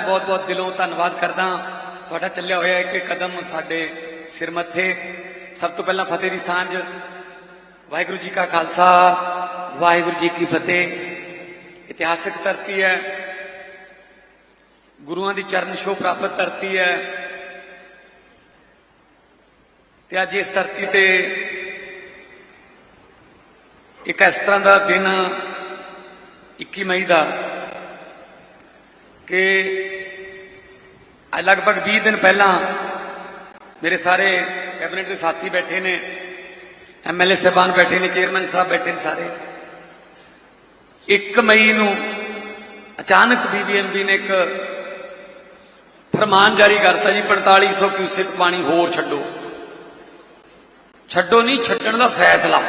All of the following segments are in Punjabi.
ਬਹੁਤ ਬਹੁਤ ਦਿਲੋਂ ਧੰਨਵਾਦ ਕਰਦਾ ਤੁਹਾਡਾ ਚੱਲਿਆ ਹੋਇਆ ਇੱਕ ਕਦਮ ਸਾਡੇ ਸਿਰ ਮੱਥੇ। ਸਭ ਤੋਂ ਪਹਿਲਾਂ ਫਤਿਹ ਦੀ ਸਾਂਝ। ਵਾਹਿਗੁਰੂ ਜੀ ਕਾ ਖਾਲਸਾ, ਵਾਹਿਗੁਰੂ ਜੀ ਕੀ ਫਤਿਹ। ਇਤਿਹਾਸਕ ਧਰਤੀ ਹੈ। ਗੁਰੂਆਂ ਦੀ ਚਰਨ ਛੋਹ ਪ੍ਰਾਪਤ ਧਰਤੀ ਹੈ। ਤੇ ਅੱਜ ਇਸ ਧਰਤੀ ਤੇ ਇੱਕ ਇਸ ਤਰ੍ਹਾਂ ਦਾ ਦਿਨ 21 ਮਈ ਦਾ ਕਿ ਅੱਜ ਲਗਭਗ 20 ਦਿਨ ਪਹਿਲਾਂ ਮੇਰੇ ਸਾਰੇ ਕੈਬਨਿਟ ਦੇ ਸਾਥੀ ਬੈਠੇ ਨੇ ਐਮਐਲਏ ਸਾਹਿਬਾਨ ਬੈਠੇ ਨੇ, ਚੇਅਰਮੈਨ ਸਾਹਿਬ ਬੈਠੇ ਨੇ ਸਾਰੇ। 1 ਮਈ ਨੂੰ ਅਚਾਨਕ ਬੀਬੀਐਮਬੀ ਨੇ ਇੱਕ ਫਰਮਾਨ ਜਾਰੀ ਕਰਤਾ ਜੀ 4500 ਕਿਊਸਿਕ ਪਾਣੀ ਹੋਰ ਛੱਡੋ। ਛੱਡੋ ਨਹੀਂ, ਛੱਡਣ ਦਾ ਫੈਸਲਾ।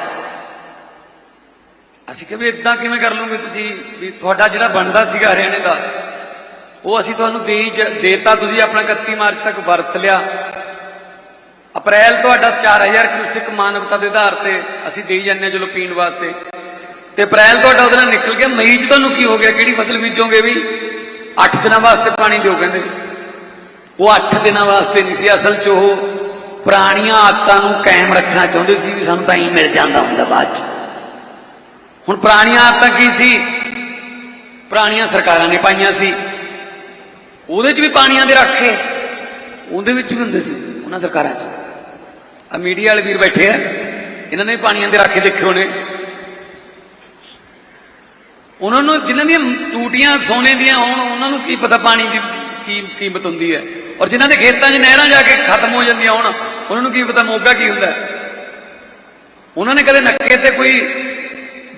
ਅਸੀਂ ਕਿਹਾ ਵੀ ਇਦਾਂ ਕਿਵੇਂ ਕਰ ਲਓਗੇ ਤੁਸੀਂ? ਵੀ ਤੁਹਾਡਾ ਜਿਹੜਾ ਬਣਦਾ ਸੀਗਾ ਹਰਿਆਣੇ ਦਾ ਉਹ ਅਸੀਂ ਤੁਹਾਨੂੰ ਦੇ ਦੇਤਾ, ਤੁਸੀਂ ਆਪਣਾ 31 ਮਾਰਚ ਤੱਕ ਵਰਤ ਲਿਆ। ਅਪ੍ਰੈਲ ਤੁਹਾਡਾ 4000 ਕਿਊਸਿਕ ਮਾਨਵਤਾ ਦੇ ਆਧਾਰ ਤੇ ਅਸੀਂ ਦੇਈ ਜਾਂਦੇ ਹਾਂ ਚਲੋ ਪੀਣ ਵਾਸਤੇ। ਤੇ ਅਪ੍ਰੈਲ ਤੁਹਾਡਾ ਉਹਦੇ ਨਾਲ ਨਿਕਲ ਗਿਆ। ਮਈ ਚ ਤੁਹਾਨੂੰ ਕੀ ਹੋ ਗਿਆ? ਕਿਹੜੀ ਫਸਲ ਬੀਜੋਗੇ ਵੀ? 8 ਦਿਨਾਂ ਵਾਸਤੇ ਪਾਣੀ ਦਿਓ ਕਹਿੰਦੇ। ਉਹ 8 ਦਿਨਾਂ ਵਾਸਤੇ ਨਹੀਂ ਸੀ ਅਸਲ ਚ ਉਹ ਪੁਰਾਣੀਆਂ ਆਦਤਾਂ ਨੂੰ ਕਾਇਮ ਰੱਖਣਾ ਚਾਹੁੰਦੇ ਸੀ ਵੀ ਸਾਨੂੰ ਤਾਂ ਹੀ ਮਿਲ ਜਾਂਦਾ ਹੁੰਦਾ ਬਾਅਦ ਚ। ਹੁਣ ਪੁਰਾਣੀਆਂ ਆਦਤਾਂ ਕੀ ਸੀ? ਪੁਰਾਣੀਆਂ ਸਰਕਾਰਾਂ ਨੇ ਪਾਈਆਂ ਸੀ। ਉਹਦੇ 'ਚ ਵੀ ਪਾਣੀਆਂ ਦੇ ਰੱਖੇ ਉਹਦੇ ਵਿੱਚ ਵੀ ਹੁੰਦੇ ਸੀ, ਉਹਨਾਂ ਸਰਕਾਰਾਂ 'ਚ। ਆ ਮੀਡੀਆ ਵਾਲੇ ਵੀਰ ਬੈਠੇ ਆ, ਇਹਨਾਂ ਨੇ ਪਾਣੀਆਂ ਦੇ ਰੱਖੇ ਦੇਖੇ ਹੋਣੇ। ਉਹਨਾਂ ਨੂੰ ਜਿਨ੍ਹਾਂ ਦੀਆਂ ਟੂਟੀਆਂ ਸੋਨੇ ਦੀਆਂ ਹੋਣ, ਉਹਨਾਂ ਨੂੰ ਕੀ ਪਤਾ ਪਾਣੀ ਦੀ ਕੀ ਕੀਮਤ ਹੁੰਦੀ ਹੈ। ਔਰ ਜਿਨ੍ਹਾਂ ਦੇ ਖੇਤਾਂ 'ਚ ਨਹਿਰਾਂ ਜਾ ਕੇ ਖਤਮ ਹੋ ਜਾਂਦੀਆਂ ਹੋਣ, ਉਹਨਾਂ ਨੂੰ ਕੀ ਪਤਾ ਮੋਗਾ ਕੀ ਹੁੰਦਾ। ਉਹਨਾਂ ਨੇ ਕਦੇ ਨੱਕੇ ਤੇ ਕੋਈ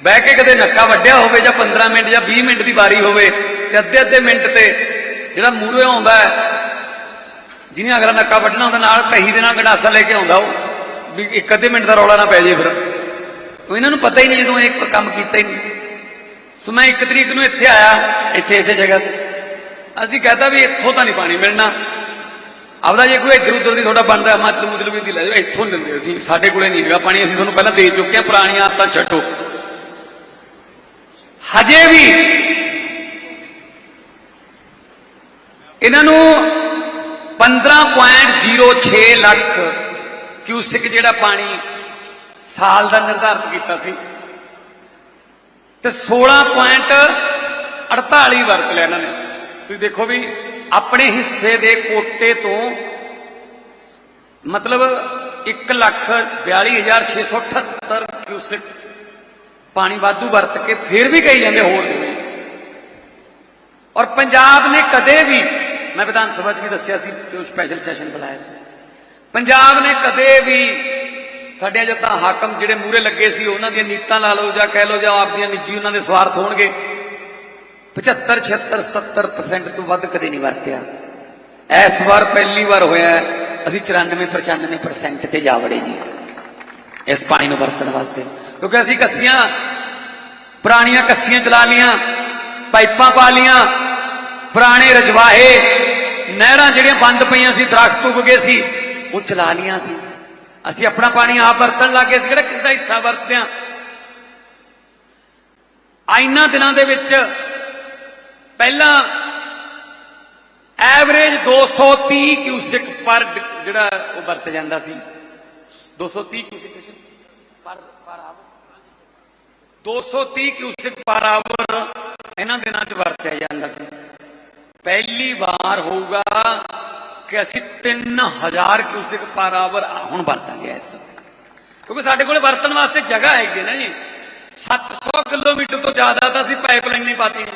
ਬਹਿ ਕੇ ਕਦੇ ਨੱਕਾ ਵੱਢਿਆ ਹੋਵੇ ਜਾਂ 15 ਮਿੰਟ ਜਾਂ 20 ਮਿੰਟ ਦੀ ਵਾਰੀ ਹੋਵੇ, ਤੇ ਅੱਧੇ ਅੱਧੇ ਮਿੰਟ ਤੇ ਜਿਹੜਾ ਮੂਹਰੇ ਆਉਂਦਾ ਹੈ ਜਿਹਨੇ ਅਗਲਾ ਨੱਕਾ ਵੱਢਣਾ ਹੁੰਦਾ, ਨਾਲ ਕਹੀ ਦੇ ਨਾਲ ਗੰਡਾਸਾ ਲੈ ਕੇ ਆਉਂਦਾ ਉਹ, ਵੀ ਇੱਕ ਅੱਧੇ ਮਿੰਟ ਦਾ ਰੌਲਾ ਨਾ ਪੈ ਜੇ ਫਿਰ। ਉਹ ਇਹਨਾਂ ਨੂੰ ਪਤਾ ਹੀ ਨਹੀਂ ਜਦੋਂ ਇਹ ਕੰਮ ਕੀਤਾ ਹੀ ਨਹੀਂ। ਸੋ ਮੈਂ ਇੱਕ ਤਰੀਕ ਨੂੰ ਇੱਥੇ ਆਇਆ, ਇੱਥੇ ਇਸੇ ਜਗ੍ਹਾ ਤੇ। ਅਸੀਂ ਕਹਤਾ ਵੀ ਇੱਥੋਂ ਤਾਂ ਨਹੀਂ ਪਾਣੀ ਮਿਲਣਾ। ਆਪਦਾ ਜੇ ਕੋਈ ਇੱਧਰ ਉੱਧਰ ਦੀ ਤੁਹਾਡਾ ਬਣਦਾ ਹਿਮਾਚਲ ਮੁਚਲ ਵੀ ਲੈ ਜਾਓ, ਇੱਥੋਂ ਨਹੀਂ ਦਿੰਦੇ ਅਸੀਂ। ਸਾਡੇ ਕੋਲੇ ਨਹੀਂ ਹੈਗਾ ਪਾਣੀ, ਅਸੀਂ ਤੁਹਾਨੂੰ ਪਹਿਲਾਂ ਦੇ ਚੁੱਕੇ ਹਾਂ, ਪੁਰਾਣੀਆਂ ਆਦਤਾਂ ਛੱਡੋ। ਹਜੇ ਵੀ ਇਹਨਾਂ ਨੂੰ 15.06 ਲੱਖ ਕਿਊਸਿਕ ਜਿਹੜਾ ਪਾਣੀ ਸਾਲ ਦਾ ਨਿਰਧਾਰਤ ਕੀਤਾ ਸੀ ਤੇ 16.48 ਵਰਤ ਲਿਆ ਇਹਨਾਂ ਨੇ। ਤੁਸੀਂ ਦੇਖੋ ਵੀ ਆਪਣੇ ਹਿੱਸੇ ਦੇ ਕੋਟੇ ਤੋਂ ਮਤਲਬ 142678 ਕਿਊਸਿਕ ਪਾਣੀ ਵਾਧੂ ਵਰਤ ਕੇ ਫਿਰ ਵੀ ਕਹੀ ਜਾਂਦੇ ਹੋਰ। ਦਿਓ ਔਰ ਪੰਜਾਬ ਨੇ ਕਦੇ ਵੀ ਮੈਂ ਵਿਧਾਨ ਸਭਾ 'ਚ ਵੀ ਦੱਸਿਆ ਸੀ ਕਿ ਉਹ ਸਪੈਸ਼ਲ ਸੈਸ਼ਨ ਬੁਲਾਇਆ ਸੀ। ਪੰਜਾਬ ਨੇ ਕਦੇ ਵੀ ਸਾਡੇ ਜੋ ਤਾਂ ਹਾਕਮ ਜਿਹੜੇ ਮੂਰੇ ਲੱਗੇ ਸੀ, ਉਹਨਾਂ ਦੀਆਂ ਨੀਤਾਂ ਲਾ ਲਓ ਜਾਂ ਕਹਿ ਲਓ ਜਾਂ ਆਪਦੀਆਂ ਨਿੱਜੀ ਉਹਨਾਂ ਦੇ ਸਵਾਰਥ ਹੋਣਗੇ। 75 76 77% ਤੋਂ ਵੱਧ ਕਦੇ ਨਹੀਂ ਵਰਤਿਆ। ਇਸ ਵਾਰ ਪਹਿਲੀ ਵਾਰ ਹੋਇਆ ਅਸੀਂ 94 95% ਤੇ ਜਾ ਵੜੇ ਜੀ। ਇਸ ਪਾਣੀ ਨੂੰ ਵਰਤਣ ਵਾਸਤੇ। ਕਿਉਂਕਿ ਅਸੀਂ ਕੱਸੀਆਂ, ਪੁਰਾਣੀਆਂ ਕੱਸੀਆਂ ਚਲਾ ਲੀਆਂ ਪਾਈਪਾਂ ਪਾ ਲੀਆਂ ਪੁਰਾਣੇ ਰਜਵਾਹੇ, ਨਹਿਰਾਂ ਜਿਹੜੀਆਂ ਬੰਦ ਪਈਆਂ ਸੀ, ਦਰਖਤ ਉੱਗ ਗਏ ਸੀ, ਉਹ ਚਲਾ ਲੀਆਂ ਸੀ। ਅਸੀਂ ਆਪਣਾ ਪਾਣੀ ਆਪ ਵਰਤਣ ਲੱਗੇ ਸੀ। ਕਿਹੜਾ ਕਿਸੇ ਦਾ ਹਿੱਸਾ ਵਰਤਿਆ? ਆਇਨਾ ਦਿਨਾਂ ਦੇ ਵਿੱਚ ਪਹਿਲਾਂ ਐਵਰੇਜ 230 ਕਿਊਸਿਕ ਪਰ ਜਿਹੜਾ ਉਹ ਵਰਤ ਜਾਂਦਾ ਸੀ। 230 ਕਿਊਸਿਕ ਪਰ ਪਰ ਆਵਰ। 230 ਕਿਊਸਿਕ ਪਰ ਆਵਰ ਇਹਨਾਂ ਦਿਨਾਂ 'ਚ ਵਰਤਿਆ ਜਾਂਦਾ ਸੀ। ਪਹਿਲੀ ਵਾਰ ਹੋਊਗਾ ਕਿ ਅਸੀਂ 3000 ਕਿਊਸਿਕ ਪਰ ਆਵਰ ਹੁਣ ਵਰਤਾਂਗੇ ਇਸ ਤਰ੍ਹਾਂ ਕਿਉਂਕਿ ਸਾਡੇ ਕੋਲੇ ਵਰਤਣ ਵਾਸਤੇ ਜਗ੍ਹਾ ਹੈਗੀ ਨਾ ਜੀ। 700 ਕਿਲੋਮੀਟਰ ਤੋਂ ਜ਼ਿਆਦਾ ਤਾਂ ਅਸੀਂ ਪਾਈਪਲਾਈਨ ਨਹੀਂ ਪਾਤੀ। ਜੀ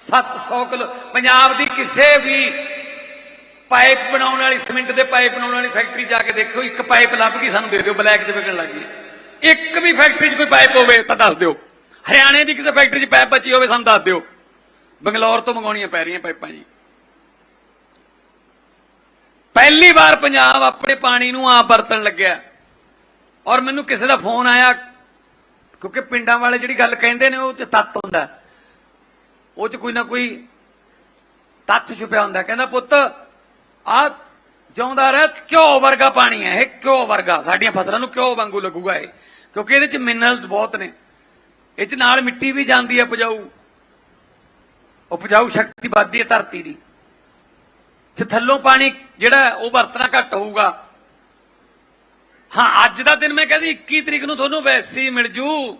700 ਕਿਲੋ, ਪੰਜਾਬ ਦੀ ਕਿਸੇ ਵੀ ਪਾਈਪ ਬਣਾਉਣ ਵਾਲੀ ਸਿਮੈਂਟ ਦੇ ਪਾਈਪ ਬਣਾਉਣ ਵਾਲੀ ਫੈਕਟਰੀ ਜਾ ਕੇ ਦੇਖੋ, ਇੱਕ ਪਾਈਪ ਲੱਭ ਗਈ ਸਾਨੂੰ ਦੇ ਦਿਓ ਬਲੈਕ 'ਚ ਵਿਕਣ ਗਈ। ਇੱਕ ਵੀ ਫੈਕਟਰੀ 'ਚ ਕੋਈ ਪਾਈਪ ਹੋਵੇ ਤਾਂ ਦੱਸ ਦਿਓ। ਹਰਿਆਣੇ ਦੀ ਕਿਸੇ ਫੈਕਟਰੀ 'ਚ ਪਾਈਪ ਬਚੀ ਹੋਵੇ, ਸਾਨੂੰ ਦੱਸ ਦਿਓ। ਬੰਗਲੌਰ ਤੋਂ ਮੰਗਾਉਣੀਆਂ ਪੈ ਰਹੀਆਂ ਪਾਈਪਾਂ ਜੀ। ਪਹਿਲੀ ਵਾਰ ਪੰਜਾਬ ਆਪਣੇ ਪਾਣੀ ਨੂੰ ਆਪ ਵਰਤਣ ਲੱਗਿਆ। ਔਰ ਮੈਨੂੰ ਕਿਸੇ ਦਾ ਫੋਨ ਆਇਆ, ਕਿਉਂਕਿ ਪਿੰਡਾਂ ਵਾਲੇ ਜਿਹੜੀ ਗੱਲ ਕਹਿੰਦੇ ਨੇ, ਉਹ ਚ ਤੱਤ ਹੁੰਦਾ। ਉਹ ਚ ਕੋਈ ਨਾ ਕੋਈ ਤੱਤ ਛੁਪਿਆ ਹੁੰਦਾ। ਕਹਿੰਦਾ, ਪੁੱਤ ਆ ਜਿਉਂਦਾ ਰਹਿ ਕਿਉਂ ਵਰਗਾ ਪਾਣੀ ਹੈ ਇਹ ਕਿਉਂ ਵਰਗਾ। ਸਾਡੀਆਂ ਫਸਲਾਂ ਨੂੰ ਕਿਉਂ ਵਾਂਗੂ ਲੱਗੂਗਾ ਇਹ। ਕਿਉਂਕਿ ਇਹਦੇ ਚ ਮਿਨਰਲਸ ਬਹੁਤ ਨੇ। ਇਹ ਚ ਨਾਲ ਮਿੱਟੀ ਵੀ ਜਾਂਦੀ ਹੈ, ਉਪਜਾਊ। ਉਪਜਾਊ ਸ਼ਕਤੀ ਵੱਧਦੀ ਹੈ ਧਰਤੀ ਦੀ। ਤੇ ਥੱਲੋਂ ਪਾਣੀ ਜਿਹੜਾ ਉਹ ਵਰਤਣਾ ਘੱਟ ਹੋਊਗਾ। ਹਾਂ, ਅੱਜ ਦਾ ਦਿਨ ਮੈਂ ਕਹਿੰਦੀ 21 ਤਰੀਕ ਨੂੰ ਤੁਹਾਨੂੰ ਵੈਸੀ ਮਿਲ ਜੂ।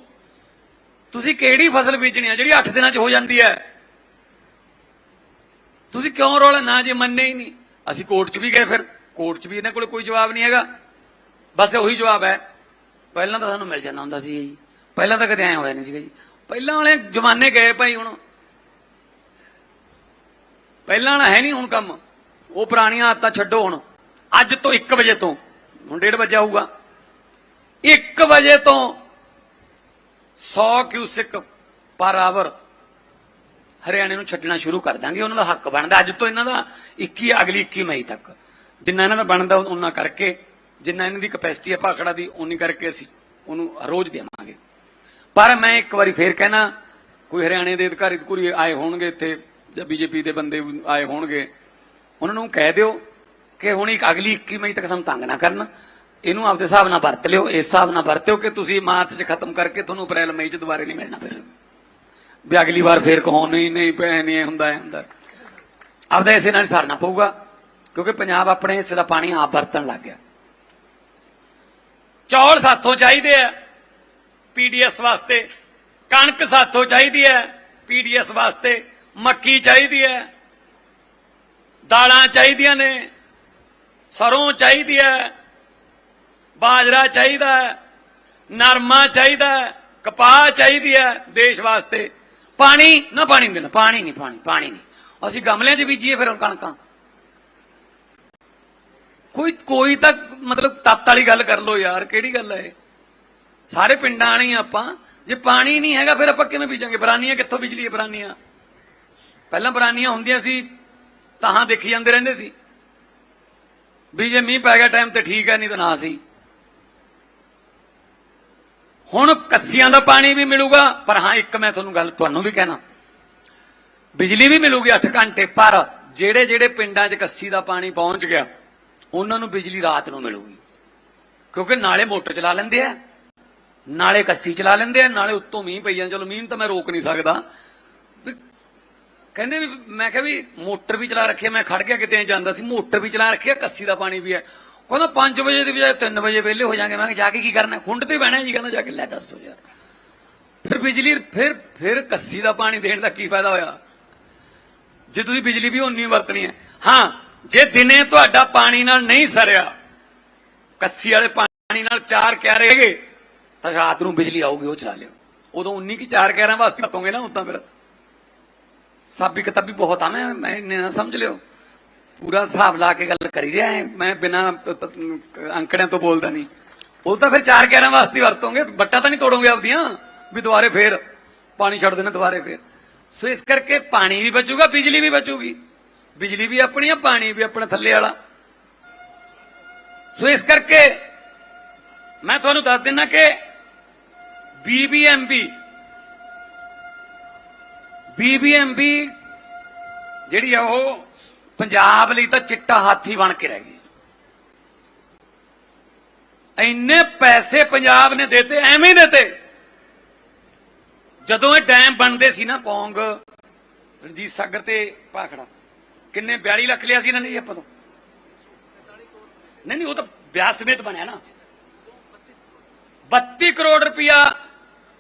ਤੁਸੀਂ ਕਿਹੜੀ ਫਸਲ ਬੀਜਣੀ ਆ ਜਿਹੜੀ 8 ਦਿਨਾਂ 'ਚ ਹੋ ਜਾਂਦੀ ਹੈ? ਤੁਸੀਂ ਕਿਉਂ ਰੋਲਾ ਨਾ, ਜੇ ਮੰਨੇ ਹੀ ਨਹੀਂ। ਅਸੀਂ ਕੋਰਟ 'ਚ ਵੀ ਗਏ ਫਿਰ। ਕੋਰਟ 'ਚ ਵੀ ਇਹਨਾਂ ਕੋਲ ਕੋਈ ਜਵਾਬ ਨਹੀਂ ਹੈਗਾ। ਬਸ ਉਹੀ ਜਵਾਬ ਹੈ। ਪਹਿਲਾਂ ਤਾਂ ਸਾਨੂੰ ਮਿਲ ਜਾਂਦਾ ਹੁੰਦਾ ਸੀ ਜੀ। ਪਹਿਲਾਂ ਤਾਂ ਕਦੇ ਐ ਹੋਇਆ ਨਹੀਂ ਸੀਗਾ ਜੀ। ਪਹਿਲਾਂ ਵਾਲੇ ਜਮਾਨੇ ਗਏ ਭਾਈ ਹੁਣ। ਪਹਿਲਾਂ ਵਾਲਾ ਹੈ ਨਹੀਂ ਹੁਣ ਕੰਮ। ਉਹ ਪੁਰਾਣੀਆਂ ਆਦਤਾਂ ਛੱਡੋ ਹੁਣ। ਅੱਜ ਤੋਂ 1 ਵਜੇ ਤੋਂ। ਹੁਣ 1:30 ਵਜੇ ਆਊਗਾ 1 ਵਜੇ ਤੋਂ 100 ਕਿਊਸਿਕ ਪਰ ਆਵਰ ਹਰਿਆਣੇ ਨੂੰ ਛੱਡਣਾ ਸ਼ੁਰੂ ਕਰ ਦਾਂਗੇ। ਉਹਨਾਂ ਦਾ ਹੱਕ ਬਣਦਾ। ਅੱਜ ਤੋਂ ਇਹਨਾਂ ਦਾ 21 ਅਗਲੀ 21 ਮਈ ਤੱਕ। ਜਿੰਨਾ ਇਹਨਾਂ ਦਾ ਬਣਦਾ ਉਹਨਾਂ ਕਰਕੇ। ਜਿੰਨਾ ਇਹਨਾਂ ਦੀ ਕਪੈਸਿਟੀ ਹੈ ਭਾਖੜਾ ਦੀ ਉਨੀ ਕਰਕੇ ਅਸੀਂ ਉਹਨੂੰ ਰੋਜ਼ ਦੇਵਾਂਗੇ। ਪਰ ਮੈਂ ਇੱਕ ਵਾਰੀ ਫੇਰ ਕਹਿਣਾ, ਕੋਈ ਹਰਿਆਣੇ ਦੇ ਅਧਿਕਾਰੀ ਅਧਿਕਾਰੀ ਆਏ ਹੋਣਗੇ ਇੱਥੇ ਜਾਂ ਬੀਜੇਪੀ ਦੇ ਬੰਦੇ ਆਏ ਹੋਣਗੇ, ਉਹਨਾਂ ਨੂੰ ਕਹਿ ਦਿਓ ਕਿ ਹੁਣ ਇੱਕ ਅਗਲੀ 21 ਮਈ ਤੱਕ ਸਾਨੂੰ ਤੰਗ ਨਾ ਕਰਨ। ਇਹਨੂੰ ਆਪਦੇ ਹਿਸਾਬ ਨਾਲ ਵਰਤ ਲਿਓ, ਇਸ ਹਿਸਾਬ ਨਾਲ ਵਰਤਿਓ ਕਿ ਤੁਸੀਂ ਮਾਰਚ 'ਚ ਖਤਮ ਕਰਕੇ ਤੁਹਾਨੂੰ ਅਪ੍ਰੈਲ ਮਈ 'ਚ ਦੁਬਾਰੇ ਨਹੀਂ ਮਿਲਣਾ ਫਿਰ। ਵੀ ਅਗਲੀ ਵਾਰ ਫੇਰ ਕਹੋ, ਨਹੀਂ ਨਹੀਂ ਭੈ ਨਹੀਂ ਹੁੰਦਾ ਹੈ ਹੁੰਦਾ। ਆਪਦਾ ਇਸੇ ਨਾਲ ਹੀ ਸਰਨਾ ਪਊਗਾ, ਕਿਉਂਕਿ ਪੰਜਾਬ ਆਪਣੇ ਹਿੱਸੇ ਦਾ ਪਾਣੀ ਆਪ ਵਰਤਣ ਲੱਗ ਗਿਆ। ਚੌਲ ਸਾਥੋਂ ਚਾਹੀਦੇ ਆ ਪੀਡੀਐਸ ਵਾਸਤੇ, ਕਣਕ ਸਾਥੋਂ ਚਾਹੀਦੀ ਹੈ ਪੀਡੀਐਸ ਵਾਸਤੇ। ਮੱਕੀ ਚਾਹੀਦੀ ਹੈ, ਦਾਲਾਂ ਚਾਹੀਦੀਆਂ ਨੇ, ਸਰੋਂ ਚਾਹੀਦੀ ਹੈ, ਬਾਜਰਾ ਚਾਹੀਦਾ ਹੈ, ਨਰਮਾ ਚਾਹੀਦਾ ਹੈ, ਕਪਾਹ ਚਾਹੀਦੀ ਹੈ ਦੇਸ਼ ਵਾਸਤੇ। ਪਾਣੀ, ਨਾ ਪਾਣੀ ਦੇਣਾ, ਪਾਣੀ ਨਹੀਂ, ਪਾਣੀ ਪਾਣੀ ਨਹੀਂ। ਅਸੀਂ ਗਮਲਿਆਂ 'ਚ ਬੀਜੀਏ ਫਿਰ ਹੁਣ ਕਣਕਾਂ। ਕੋਈ ਕੋਈ ਤਾਂ ਮਤਲਬ ਤੱਤ ਵਾਲੀ ਗੱਲ ਕਰ ਲੋ ਯਾਰ, ਕਿਹੜੀ ਗੱਲ ਹੈ ਇਹ? ਸਾਰੇ ਪਿੰਡਾਂ ਵਾਲੇ ਆਪਾਂ, ਜੇ ਪਾਣੀ ਨਹੀਂ ਹੈਗਾ ਫਿਰ ਆਪਾਂ ਕਿਵੇਂ ਬੀਜਾਂਗੇ? ਬਰਾਨੀਆਂ ਕਿੱਥੋਂ ਬਿਜਲੀ ਹੈ ਬਰਾਨੀਆਂ? ਪਹਿਲਾਂ ਬਰਾਨੀਆਂ ਹੁੰਦੀਆਂ ਸੀ, ਤਾਹਾਂ ਦੇਖੀ ਜਾਂਦੇ ਰਹਿੰਦੇ ਸੀ। ਵੀ ਜੇ ਮੀਂਹ ਪੈ ਗਿਆ ਟਾਈਮ ਤੇ ਠੀਕ ਹੈ, ਨਹੀਂ ਤਾਂ ਨਾ ਸੀ। ਹੁਣ ਕੱਸੀਆਂ ਦਾ ਪਾਣੀ ਵੀ ਮਿਲੂਗਾ, ਪਰ ਹਾਂ, ਇੱਕ ਮੈਂ ਤੁਹਾਨੂੰ ਗੱਲ ਤੁਹਾਨੂੰ ਵੀ ਕਹਿਣਾ। ਬਿਜਲੀ ਵੀ ਮਿਲੂਗੀ 8 ਘੰਟੇ, ਪਰ ਜਿਹੜੇ ਜਿਹੜੇ ਪਿੰਡਾਂ 'ਚ ਕੱਸੀ ਦਾ ਪਾਣੀ ਪਹੁੰਚ ਗਿਆ, ਉਹਨਾਂ ਨੂੰ ਬਿਜਲੀ ਰਾਤ ਨੂੰ ਮਿਲੂਗੀ। ਕਿਉਂਕਿ ਨਾਲੇ ਮੋਟਰ ਚਲਾ ਲੈਂਦੇ ਆ, ਨਾਲੇ ਕੱਸੀ ਚਲਾ ਲੈਂਦੇ ਆ, ਨਾਲੇ ਉੱਤੋਂ ਮੀਂਹ ਪਈ ਜਾਂਦਾ। ਚਲੋ, ਮੀਂਹ ਤਾਂ ਮੈਂ ਰੋਕ ਨਹੀਂ ਸਕਦਾ। ਕਹਿੰਦੇ ਵੀ, ਮੈਂ ਕਿਹਾ ਵੀ ਮੋਟਰ ਵੀ ਚਲਾ ਰੱਖਿਆ ਮੈਂ ਖੜ ਗਿਆ ਕਿਤੇ ਜਾਂਦਾ ਸੀ, ਮੋਟਰ ਵੀ ਚਲਾ ਰੱਖਿਆ ਕੱਸੀ ਦਾ ਪਾਣੀ ਵੀ ਹੈ ਕਹਿੰਦਾ 5 ਵਜੇ ਦੀ ਬਜਾਏ 3 ਵਜੇ ਵਿਹਲੇ ਹੋ ਜਾਾਂਗੇ। ਮੈਂ ਕਿਹਾ ਜਾ ਕੇ ਕੀ ਕਰਨਾ? ਖੁੰਡ ਤੇ ਬਹਿਣਾ ਜੀ, ਕਹਿੰਦਾ ਜਾ ਕੇ ਲੈ ਦੱਸੋ ਯਾਰ। ਫਿਰ ਬਿਜਲੀ, ਫਿਰ ਫਿਰ ਕੱਸੀ ਦਾ ਪਾਣੀ ਦੇਣ ਦਾ ਕੀ ਫਾਇਦਾ ਹੋਇਆ? ਜੇ ਤੁਸੀਂ ਬਿਜਲੀ ਵੀ ਉਨੀ ਵਰਤਣੀ ਹੈ। ਹਾਂ, ਜੇ ਦਿਨੇ ਤੁਹਾਡਾ ਪਾਣੀ ਨਾਲ ਨਹੀਂ ਸਰਿਆ, ਕੱਸੀ ਵਾਲੇ ਪਾਣੀ ਨਾਲ ਚਾਰ ਕਹਿ ਰਹੇਗੇ ਤਾਂ ਰਾਤ ਨੂੰ ਬਿਜਲੀ ਆਊਗੀ, ਉਹ ਚਲਾ ਲਿਓ। ਉਦੋਂ 19 ਕੀ ਚਾਰ ਕਹਿਰਾਂ ਵਾਸਤੇ ਵਰਤੋਂਗੇ ਨਾ ਉਤਾਂ ਫਿਰ। ਸਾਬੀ ਕਿਤਾਬੀ ਬਹੁਤ ਆ, ਮੈਂ ਮੈਂ ਇੰਨੇ ਨਾ ਸਮਝ ਲਿਓ। ਪੂਰਾ ਹਿਸਾਬ ਲਾ ਕੇ ਗੱਲ ਕਰੀ ਰਿਹਾ ਮੈਂ ਬਿਨਾ ਅੰਕੜਿਆਂ ਤੋਂ ਬੋਲਦਾ ਨਹੀਂ। ਉਹ ਤਾਂ ਫਿਰ ਚਾਰ ਕਹਿਰਾਂ ਵਾਸਤੇ ਵਰਤੋਂਗੇ ਬੱਟਾ ਤਾਂ ਨਹੀਂ ਤੋੜੋਗੇ ਆਪਦੀਆਂ, ਵੀ ਦੁਬਾਰੇ ਫੇਰ, ਪਾਣੀ ਛੱਡ ਦੇਣਾ ਦੁਬਾਰੇ ਫੇਰ। ਸੋ ਇਸ ਕਰਕੇ ਪਾਣੀ ਵੀ ਬਚੂਗਾ, ਬਿਜਲੀ ਵੀ ਬਚੂਗੀ। ਬਿਜਲੀ ਵੀ ਆਪਣੀ ਆ, ਪਾਣੀ ਵੀ ਆਪਣਾ ਥੱਲੇ ਵਾਲਾ। ਸੋ ਇਸ ਕਰਕੇ ਮੈਂ ਤੁਹਾਨੂੰ ਦੱਸ ਦਿੰਦਾ ਕਿ ਬੀਬੀਐਮਬੀ ਬੀਬੀਐਮਬੀ ਜਿਹੜੀ ਆ ਉਹ ਪੰਜਾਬ ਲਈ ਤਾਂ ਚਿੱਟਾ ਹਾਥੀ ਬਣ ਕੇ ਰਹਿ ਗਈ। ਇੰਨੇ ਪੈਸੇ ਪੰਜਾਬ ਨੇ ਦਿੱਤੇ, ਐਵੇਂ ਹੀ ਦਿੱਤੇ। ਜਦੋਂ ਇਹ ਡੈਮ ਬਣਦੇ ਸੀ ਨਾ ਪੌਂਗ, ਰਣਜੀਤ ਸਾਗਰ ਤੇ ਭਾਖੜਾ, ਕਿੰਨੇ 42 ਲੱਖ ਲਿਆ ਸੀ ਇਹਨਾਂ ਨੇ ਜੀ ਆਪਾਂ ਤੋਂ? ਨਹੀਂ ਨਹੀਂ, ਉਹ ਤਾਂ ਵਿਆਸ ਸਮੇਤ ਬਣਿਆ ਨਾ। 32 ਕਰੋੜ ਰੁਪਇਆ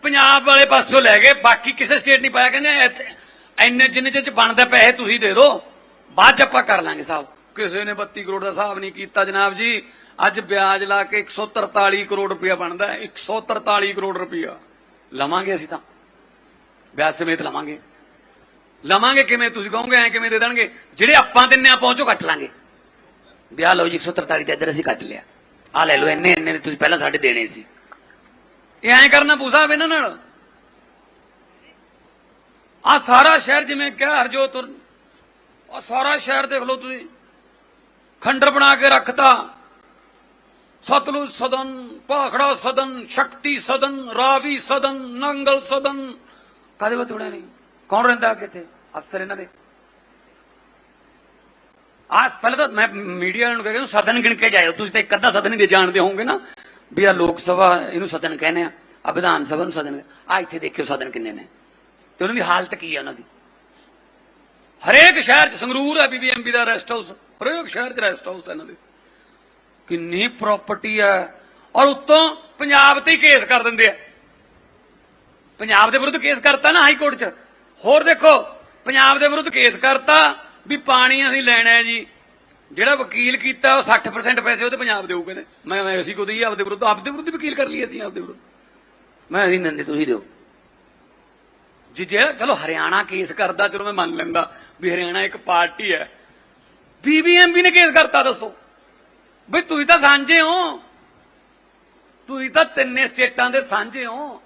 ਪੰਜਾਬ ਵਾਲੇ ਪਾਸੋਂ ਲੈ ਗਏ, ਬਾਕੀ ਕਿਸੇ ਸਟੇਟ ਨਹੀਂ ਪਾਇਆ। ਕਹਿੰਦੇ ਇੱਥੇ ਇੰਨੇ ਜਿੰਨੇ ਚ ਬਣਦਾ ਪੈਸੇ ਤੁਸੀਂ ਦੇ ਦਿਓ ਬਾਅਦ ਚ ਆਪਾਂ ਕਰ ਲਾਂਗੇ ਸਾਹਿਬ ਕਿਸੇ ਨੇ 32 ਕਰੋੜ ਦਾ ਹਿਸਾਬ ਨਹੀਂ ਕੀਤਾ ਜਨਾਬ ਜੀ। ਅੱਜ ਵਿਆਜ ਲਾ ਕੇ 143 ਕਰੋੜ ਰੁਪਇਆ ਬਣਦਾ ਹੈ 143 ਕਰੋੜ ਰੁਪਇਆ। ਲਵਾਂਗੇ ਅਸੀਂ ਤਾਂ। ਵਿਆਜ ਸਮੇਤ ਲਵਾਂਗੇ। ਲਵਾਂਗੇ ਕਿਵੇਂ ਤੁਸੀਂ ਕਹੋਗੇ, ਐ ਕਿਵੇਂ ਦੇ ਦੇਣਗੇ? ਜਿਹੜੇ ਆਪਾਂ ਦਿੰਨੇ ਆ ਪਹੁੰਚੋ ਕੱਟ ਲਾਂਗੇ। ਵਿਆਹ ਲਓ ਜੀ 143 ਤੇ ਇੱਧਰ ਅਸੀਂ ਕੱਟ ਲਿਆ। ਆ ਲੈ ਲਓ, ਇੰਨੇ ਇੰਨੇ ਤੁਸੀਂ ਪਹਿਲਾਂ ਸਾਡੇ ਦੇਣੇ ਸੀ। ਇਹ ਐਂ ਕਰਨਾ ਪੂਸਾ ਇਹਨਾਂ ਨਾਲ। ਆ ਸਾਰਾ ਸ਼ਹਿਰ ਜਿਵੇਂ ਕਿਹਾ ਹਰਜੋਤ ਆ ਸਾਰਾ ਸ਼ਹਿਰ ਦੇਖ ਲਓ ਤੁਸੀਂ। ਖੰਡਰ ਬਣਾ ਕੇ ਰੱਖਤਾ। ਸਤਲੁਜ ਸਦਨ, ਭਾਖੜਾ ਸਦਨ, ਸ਼ਕਤੀ ਸਦਨ, ਰਾਵੀ ਸਦਨ, ਨੰਗਲ ਸਦਨ। ਕਦੇ ਬਤੂੜਾ ਨਹੀਂ? ਕੌਣ ਰਹਿੰਦਾ ਕਿੱਥੇ ਅਫਸਰ ਇਹਨਾਂ ਦੇ। ਆਸ ਪਹਿਲਾਂ ਤਾਂ ਮੈਂ ਮੀਡੀਆ ਨੂੰ ਕਹਿੰਦਾ ਸਦਨ ਗਿਣ ਕੇ ਜਾਇਓ। ਤੁਸੀਂ ਤਾਂ ਇੱਕ ਅੱਧਾ ਸਦਨ ਹੀ ਜਾਣਦੇ ਹੋਵੋਗੇ ਨਾ। ਵੀ ਆ ਲੋਕ ਸਭਾ ਇਹਨੂੰ ਸਦਨ ਕਹਿੰਦੇ ਆ ਆ ਵਿਧਾਨ ਸਭਾ ਨੂੰ ਸਦਨ ਆ। ਇੱਥੇ ਦੇਖਿਓ ਸਦਨ ਕਿੰਨੇ ਨੇ। ਤੇ ਉਹਨਾਂ ਦੀ ਹਾਲਤ ਕੀ ਆ ਉਹਨਾਂ ਦੀ? ਹਰੇਕ ਸ਼ਹਿਰ 'ਚ ਸੰਗਰੂਰ ਹੈ ਬੀਬੀਐਮਬੀ ਦਾ ਰੈਸਟ ਹਾਊਸ ਹਰੇਕ ਸ਼ਹਿਰ 'ਚ ਰੈਸਟ ਹਾਊਸ ਹੈ ਇਹਨਾਂ ਦੇ। ਕਿੰਨੀ ਪ੍ਰਾਪਰਟੀ ਹੈ ਔਰ ਉੱਤੋਂ ਪੰਜਾਬ ਤੇ ਹੀ ਕੇਸ ਕਰ ਦਿੰਦੇ ਆ। ਪੰਜਾਬ ਦੇ ਵਿਰੁੱਧ ਕੇਸ ਕਰਤਾ ਨਾ ਹਾਈ ਕੋਰਟ 'ਚ। ਹੋਰ ਦੇਖੋ, ਪੰਜਾਬ ਦੇ ਵਿਰੁੱਧ ਕੇਸ ਕਰਤਾ ਵੀ ਪਾਣੀ ਅਸੀਂ ਲੈਣਾ ਹੈ ਜੀ। ਜਿਹੜਾ ਵਕੀਲ ਕੀਤਾ, ਉਹ 60% ਪੈਸੇ ਉਹਦੇ ਪੰਜਾਬ ਦੇਊ ਕਹਿੰਦੇ ਮੈਂ ਮੈਂ ਅਸੀਂ ਕੋਦੀ ਆਪਦੇ ਵਿਰੁੱਧ ਆਪਦੇ ਵਿਰੁੱਧ ਵਕੀਲ ਕਰ ਲਈ ਅਸੀਂ ਆਪਦੇ ਵਿਰੁੱਧ। ਮੈਂ ਅਸੀਂ ਨੰਦੇ ਤੁਸੀਂ ਦਿਓ। ਜੀ ਜਿਹੜਾ ਚਲੋ ਹਰਿਆਣਾ ਕੇਸ ਕਰਦਾ, ਚਲੋ ਮੈਂ ਮੰਨ ਲੈਂਦਾ ਵੀ ਹਰਿਆਣਾ ਇੱਕ ਪਾਰਟੀ ਹੈ। ਬੀਬੀਐਮਬੀ ਨੇ ਕੇਸ ਕਰਤਾ, ਦੱਸੋ। ਬਈ ਤੁਸੀਂ ਤਾਂ ਸਾਂਝੇ ਹੋ। ਤੁਸੀਂ ਤਾਂ ਤਿੰਨੇ ਸਟੇਟਾਂ ਦੇ ਸਾਂਝੇ ਹੋ।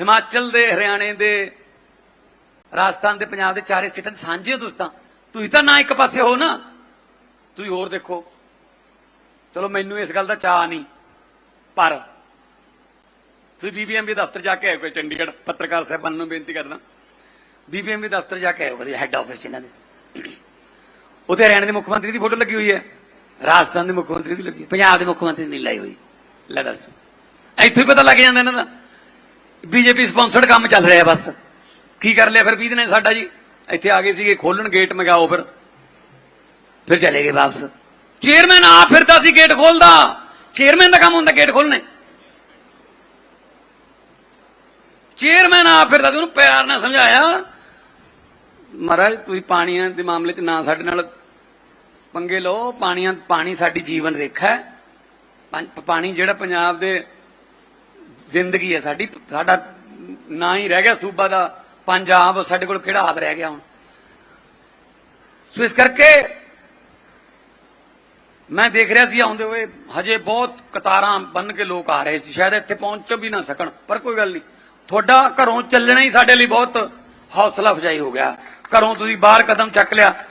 ਹਿਮਾਚਲ ਦੇ, ਹਰਿਆਣੇ ਦੇ, ਰਾਜਸਥਾਨ ਦੇ, ਪੰਜਾਬ ਦੇ ਚਾਰੇ ਸਟੇਟਾਂ ਦੇ ਸਾਂਝੇ ਹੋ ਤੁਸੀਂ ਤਾਂ। ਤੁਸੀਂ ਤਾਂ ਨਾ ਇੱਕ ਪਾਸੇ ਹੋ ਨਾ। ਤੁਸੀਂ ਹੋਰ ਦੇਖੋ। ਚਲੋ ਮੈਨੂੰ ਇਸ ਗੱਲ ਦਾ ਚਾਹ ਨਹੀਂ, ਪਰ ਤੁਸੀਂ ਬੀਬੀਐਮਬੀ ਦਫ਼ਤਰ ਜਾ ਕੇ ਆਇਓ ਕੋਈ ਚੰਡੀਗੜ੍ਹ, ਪੱਤਰਕਾਰ ਸਾਹਿਬਾਨ ਨੂੰ ਬੇਨਤੀ ਕਰਦਾ। ਬੀਬੀਐਮਬੀ ਦਫ਼ਤਰ ਜਾ ਕੇ ਆਇਓ, ਵਧੀਆ ਹੈੱਡ ਆਫਿਸ ਇਹਨਾਂ ਦੇ। ਉੱਥੇ ਹਰਿਆਣਾ ਦੇ ਮੁੱਖ ਮੰਤਰੀ ਦੀ ਫੋਟੋ ਲੱਗੀ ਹੋਈ ਹੈ, ਰਾਜਸਥਾਨ ਦੇ ਮੁੱਖ ਮੰਤਰੀ ਦੀ ਲੱਗੀ ਪੰਜਾਬ ਦੇ ਮੁੱਖ ਮੰਤਰੀ ਦੀ ਨਹੀਂ ਲਾਈ ਹੋਈ। ਲੈ ਦੱਸ। ਇੱਥੋਂ ਹੀ ਪਤਾ ਲੱਗ ਜਾਂਦਾ ਇਹਨਾਂ ਦਾ। ਬੀਜੇਪੀ ਸਪਾਂਸਰਡ ਕੰਮ ਚੱਲ ਰਿਹਾ ਬਸ। ਕੀ ਕਰ ਲਿਆ ਫਿਰ 20 ਦਿਨਾਂ ਸਾਡਾ ਜੀ। ਇੱਥੇ ਆ ਗਏ ਸੀਗੇ ਖੋਲਣ ਗੇਟ ਮਗਾਓ ਫਿਰ। ਫਿਰ ਚਲੇ ਗਏ ਵਾਪਸ। ਚੇਅਰਮੈਨ ਆ ਫਿਰਦਾ ਸੀ ਗੇਟ ਖੋਲਦਾ। ਚੇਅਰਮੈਨ ਦਾ ਕੰਮ ਹੁੰਦਾ ਗੇਟ ਖੋਲਣੇ। ਚੇਅਰਮੈਨ ਆ ਫਿਰਦਾ ਸੀ, ਉਹਨੂੰ ਪਿਆਰ ਨਾਲ ਸਮਝਾਇਆ। ਮਹਾਰਾਜ, ਤੁਸੀਂ ਪਾਣੀਆਂ ਦੇ ਮਾਮਲੇ 'ਚ ਨਾ ਸਾਡੇ ਨਾਲ ਪੰਗੇ ਲਓ। ਪਾਣੀਆਂ, ਪਾਣੀ ਸਾਡੀ ਜੀਵਨ ਰੇਖਾ ਹੈ। ਪਾਣੀ ਜਿਹੜਾ ਪੰਜਾਬ ਦੇ ਜ਼ਿੰਦਗੀ ਹੈ ਸਾਡੀ, ਸਾਡਾ ਨਾ ਹੀ ਰਹਿ ਗਿਆ ਸੂਬਾ ਦਾ। ਪੰਜਾਬ ਸਾਡੇ ਕੋਲ ਕਿਹੜਾ ਆਪ ਰਹਿ ਗਿਆ ਹੁਣ। ਸੋ ਇਸ ਕਰਕੇ ਮੈਂ ਦੇਖ ਰਿਹਾ ਸੀ ਆਉਂਦੇ ਹੋਏ, ਹਜੇ ਬਹੁਤ ਕਤਾਰਾਂ ਬੰਨ ਕੇ ਲੋਕ ਆ ਰਹੇ ਸੀ। ਸ਼ਾਇਦ ਇੱਥੇ ਪਹੁੰਚ ਵੀ ਨਾ ਸਕਣ, ਪਰ ਕੋਈ ਗੱਲ ਨਹੀਂ। ਤੁਹਾਡਾ ਘਰੋਂ ਚੱਲਣਾ ਹੀ ਸਾਡੇ ਲਈ ਬਹੁਤ ਹੌਸਲਾ ਅਫਜਾਈ ਹੋ ਗਿਆ। ਘਰੋਂ ਤੁਸੀਂ ਬਾਹਰ ਕਦਮ ਚੱਕ ਲਿਆ।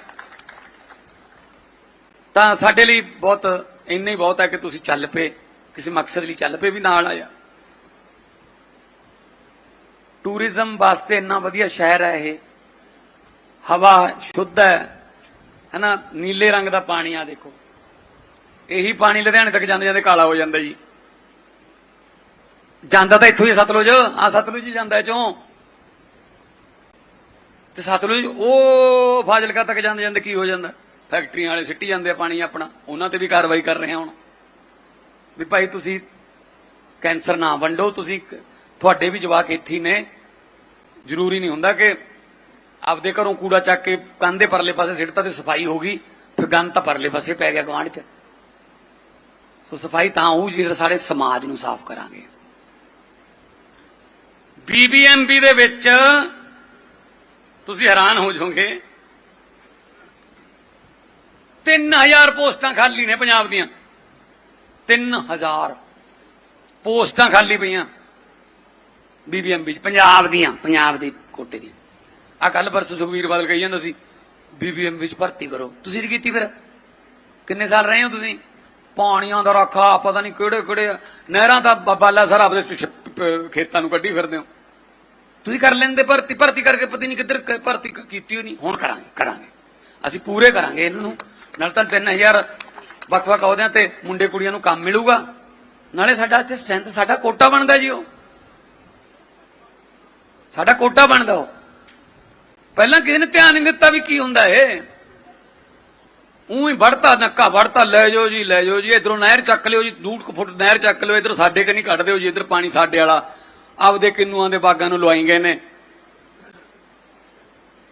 ਤਾਂ ਸਾਡੇ ਲਈ ਬਹੁਤ, ਇੰਨਾ ਹੀ ਬਹੁਤ ਹੈ ਕਿ ਤੁਸੀਂ ਚੱਲ ਪਏ। ਕਿਸੇ ਮਕਸਦ ਲਈ ਚੱਲ ਪਏ ਵੀ ਨਾਲ ਆਇਆ। ਟੂਰਿਜ਼ਮ ਵਾਸਤੇ ਇੰਨਾ ਵਧੀਆ ਸ਼ਹਿਰ ਹੈ ਇਹ। ਹਵਾ ਸ਼ੁੱਧ ਹੈ। ਹਨਾ, ਨੀਲੇ ਰੰਗ ਦਾ ਪਾਣੀ ਆ ਦੇਖੋ। ਇਹੀ ਪਾਣੀ ਲੁਧਿਆਣੇ ਤੱਕ ਜਾਂਦੇ ਜਾਂਦੇ ਕਾਲਾ ਹੋ ਜਾਂਦਾ ਜੀ। ਜਾਂਦਾ ਤਾਂ ਇੱਥੋਂ ਹੀ ਸਤਲੁਜ ਆ ਸਤਲੁਜ ਹੀ ਜਾਂਦਾ ਚੋਂ। ਤੇ ਸਤਲੁਜ, ਉਹ ਫਾਜ਼ਿਲਕਾ ਤੱਕ ਜਾਂਦੇ ਜਾਂਦੇ ਕੀ ਹੋ ਜਾਂਦਾ? ਫੈਕਟਰੀਆਂ ਵਾਲੇ ਸਿੱਟੀ ਜਾਂਦੇ ਆ ਪਾਣੀ ਆਪਣਾ, ਉਹਨਾਂ ਤੇ ਵੀ ਕਾਰਵਾਈ ਕਰ ਰਹੇ ਹੁਣ। ਵੀ ਭਾਈ ਤੁਸੀਂ ਕੈਂਸਰ ਨਾ ਵੰਡੋ, ਤੁਸੀਂ ਤੁਹਾਡੇ ਵੀ ਜਵਾਕ ਇੱਥੇ ਨੇ। ਜ਼ਰੂਰੀ ਨਹੀਂ ਹੁੰਦਾ ਕਿ ਆਪਦੇ ਘਰੋਂ ਕੂੜਾ ਚੱਕ ਕੇ ਕੰਧ ਦੇ ਪਰਲੇ ਪਾਸੇ ਸਿੱਟਤਾ ਤੇ ਸਫ਼ਾਈ ਹੋ ਗਈ, ਫਿਰ ਗੰਦ ਤਾਂ ਪਰਲੇ ਪਾਸੇ ਪੈ ਗਿਆ ਗਵਾਂਢ 'ਚ। ਸੋ ਸਫ਼ਾਈ ਤਾਂ ਹੋਊ ਜਿਹੜਾ ਸਾਡੇ ਸਮਾਜ ਨੂੰ ਸਾਫ਼ ਕਰਾਂਗੇ। ਬੀਬੀਐਮਬੀ ਦੇ ਵਿੱਚ ਤੁਸੀਂ ਹੈਰਾਨ ਹੋ ਜਾਓਗੇ। 3000 ਪੋਸਟਾਂ ਖਾਲੀ ਨੇ ਪੰਜਾਬ ਦੀਆਂ। 3000 ਪੋਸਟਾਂ ਖਾਲੀ ਪਈਆਂ ਬੀਬੀਐਮਬੀ ਚ, ਪੰਜਾਬ ਦੀਆਂ, ਪੰਜਾਬ ਦੇ ਕੋਟੇ ਦੀਆਂ ਆ ਕੱਲ ਪਰਸੋਂ ਸੁਖਵੀਰ ਬਾਦਲ ਕਹੀ ਜਾਂਦਾ ਸੀ ਬੀਬੀਐਮਬੀ ਚ ਭਰਤੀ ਕਰੋ। ਤੁਸੀਂ ਨਹੀਂ ਕੀਤੀ ਫਿਰ? ਕਿੰਨੇ ਸਾਲ ਰਹੇ ਹੋ ਤੁਸੀਂ? ਪਾਣੀਆਂ ਦਾ ਰੱਖਾ ਪਤਾ ਨਹੀਂ ਕਿਹੜੇ ਕਿਹੜੇ ਨਹਿਰਾਂ ਦਾ ਬ- ਬਾਲਾ ਸਰ ਆਪਦੇ ਖੇਤਾਂ ਨੂੰ ਕੱਢੀ ਫਿਰਦੇ ਹੋ। ਤੁਸੀਂ ਕਰ ਲੈਂਦੇ ਭਰਤੀ ਭਰਤੀ ਕਰਕੇ ਪਤਾ ਨਹੀਂ ਕਿੱਧਰ ਭਰਤੀ ਕੀਤੀ ਹੋਈ ਹੁਣ ਕਰਾਂਗੇ ਕਰਾਂਗੇ। ਅਸੀਂ ਪੂਰੇ ਕਰਾਂਗੇ ਇਹਨਾਂ ਨੂੰ। ਨਾਲ ਤਾਂ 3000 ਵੱਖ-ਵੱਖ ਅਹੁਦਿਆਂ ਤੇ ਮੁੰਡੇ ਕੁੜੀਆਂ ਨੂੰ ਕੰਮ ਮਿਲੂਗਾ। ਨਾਲੇ ਸਾਡਾ ਇੱਥੇ ਸਟਰੈਂਥ ਸਾਡਾ ਕੋਟਾ ਬਣਦਾ ਜੀ ਉਹ। ਸਾਡਾ ਕੋਟਾ ਬਣਦਾ ਉਹ। ਪਹਿਲਾਂ ਕਿਸੇ ਨੇ ਧਿਆਨ ਨਹੀਂ ਦਿੱਤਾ ਵੀ ਕੀ ਹੁੰਦਾ ਏ ਉਹੀ ਵੜਤਾ, ਨੱਕਾ ਵੜਤਾ, ਲੈ ਜਾਓ ਜੀ, ਲੈ ਜਾਓ ਜੀ, ਇਧਰੋਂ ਨਹਿਰ ਚੱਕ ਲਿਓ ਜੀ ਡੂਢ ਕੁ ਫੁੱਟ ਨਹਿਰ ਚੱਕ ਲਿਓ, ਇਧਰ ਸਾਡੇ ਕਨੀ ਕੱਢ ਦਿਓ ਜੀ, ਇਧਰ ਪਾਣੀ ਸਾਡੇ ਵਾਲਾ। ਆਪਦੇ ਕਿੰਨੂਆਂ ਦੇ ਬਾਗਾਂ ਨੂੰ ਲਵਾਈ ਗਏ ਨੇ।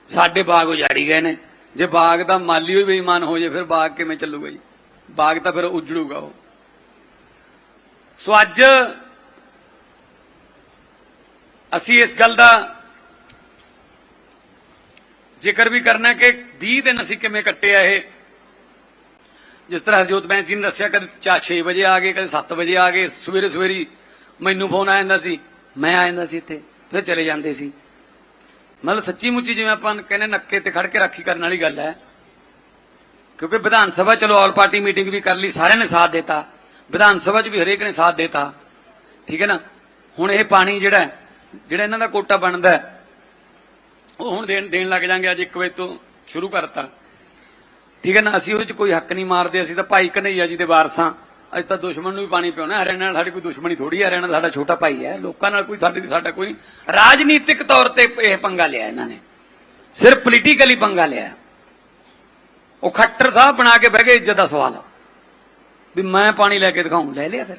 ਸਾਡੇ ਬਾਗ ਉਜਾੜੀ ਗਏ ਨੇ। ਜੇ ਬਾਗ ਦਾ ਮਾਲੀ ਹੋਈ ਬੇਈਮਾਨ ਹੋ ਜੇ, ਫਿਰ ਬਾਗ ਕਿਵੇਂ ਚੱਲੂਗਾ ਜੀ? ਬਾਗ ਤਾਂ ਫਿਰ ਉਜੜੂਗਾ ਉਹ। ਸੋ ਅੱਜ ਅਸੀਂ ਇਸ ਗੱਲ ਦਾ ਜ਼ਿਕਰ ਵੀ ਕਰਨਾ ਕਿ 20 ਦਿਨ ਅਸੀਂ ਕਿਵੇਂ ਕੱਟਿਆ ਇਹ। ਜਿਸ ਤਰ੍ਹਾਂ ਹਰਜੋਤ ਬੈਂਸ ਜੀ ਨੇ ਦੱਸਿਆ, ਕਦੇ ਚਾ 6 ਵਜੇ ਆ ਗਏ, ਕਦੇ 7 ਵਜੇ ਆ ਗਏ, ਸਵੇਰੇ ਸਵੇਰੀ ਮੈਨੂੰ ਫੋਨ ਆ ਜਾਂਦਾ ਸੀ, ਮੈਂ ਆ ਜਾਂਦਾ ਸੀ ਇੱਥੇ, ਫਿਰ ਚਲੇ ਜਾਂਦੇ ਸੀ। ਮਤਲਬ ਸੱਚੀ ਮੁੱਚੀ ਜਿਵੇਂ ਆਪਾਂ ਕਹਿੰਦੇ ਨੱਕੇ ਤੇ ਖੜ ਕੇ ਰਾਖੀ ਕਰਨ ਵਾਲੀ ਗੱਲ ਹੈ। ਕਿਉਂਕਿ ਵਿਧਾਨ ਸਭਾ ਚਲੋ, ਆਲ ਪਾਰਟੀ ਮੀਟਿੰਗ ਵੀ ਕਰ ਲਈ, ਸਾਰਿਆਂ ਨੇ ਸਾਥ ਦਿੱਤਾ। ਵਿਧਾਨ ਸਭਾ 'ਚ ਵੀ ਹਰੇਕ ਨੇ ਸਾਥ ਦਿੱਤਾ। ਠੀਕ ਹੈ ਨਾ? ਹੁਣ ਇਹ ਪਾਣੀ ਜਿਹੜਾ ਜਿਹੜਾ ਇਹਨਾਂ ਦਾ ਕੋਟਾ ਬਣਦਾ ਉਹ ਹੁਣ ਦੇਣ ਦੇਣ ਲੱਗ ਜਾਾਂਗੇ, ਅੱਜ 1 ਵਜੇ ਤੋਂ ਸ਼ੁਰੂ ਕਰਤਾ। ਠੀਕ ਹੈ ਨਾ? ਅਸੀਂ ਉਹਦੇ 'ਚ ਕੋਈ ਹੱਕ ਨਹੀਂ ਮਾਰਦੇ, ਅਸੀਂ ਤਾਂ ਭਾਈ ਕਨਈਆ ਜੀ ਦੇ ਵਾਰਸਾਂ। ਅੱਜ ਤਾਂ ਦੁਸ਼ਮਣ ਨੂੰ ਵੀ ਪਾਣੀ ਪਿਉਣਾ, ਹਰਿਆਣਾ ਨਾਲ ਸਾਡੀ ਕੋਈ ਦੁਸ਼ਮਣੀ ਥੋੜੀ ਹੈ ਹਰਿਆਣਾ ਸਾਡਾ ਛੋਟਾ ਭਾਈ ਹੈ। ਲੋਕਾਂ ਨਾਲ ਕੋਈ ਸਾਡੀ ਸਾਡਾ ਕੋਈ ਰਾਜਨੀਤਿਕ ਤੌਰ ਤੇ ਇਹ ਪੰਗਾ ਲਿਆ ਇਹਨਾਂ ਨੇ। ਸਿਰਫ ਪੋਲੀਟੀਕਲੀ ਪੰਗਾ ਲਿਆ। ਉਹ ਖੱਟਰ ਸਾਹਿਬ ਬਣਾ ਕੇ ਬਹਿ ਗਏ ਇੱਜ਼ਤ ਦਾ ਸਵਾਲ। ਵੀ ਮੈਂ ਪਾਣੀ ਲੈ ਕੇ ਦਿਖਾਉਂ, ਲੈ ਲਿਆ ਫਿਰ।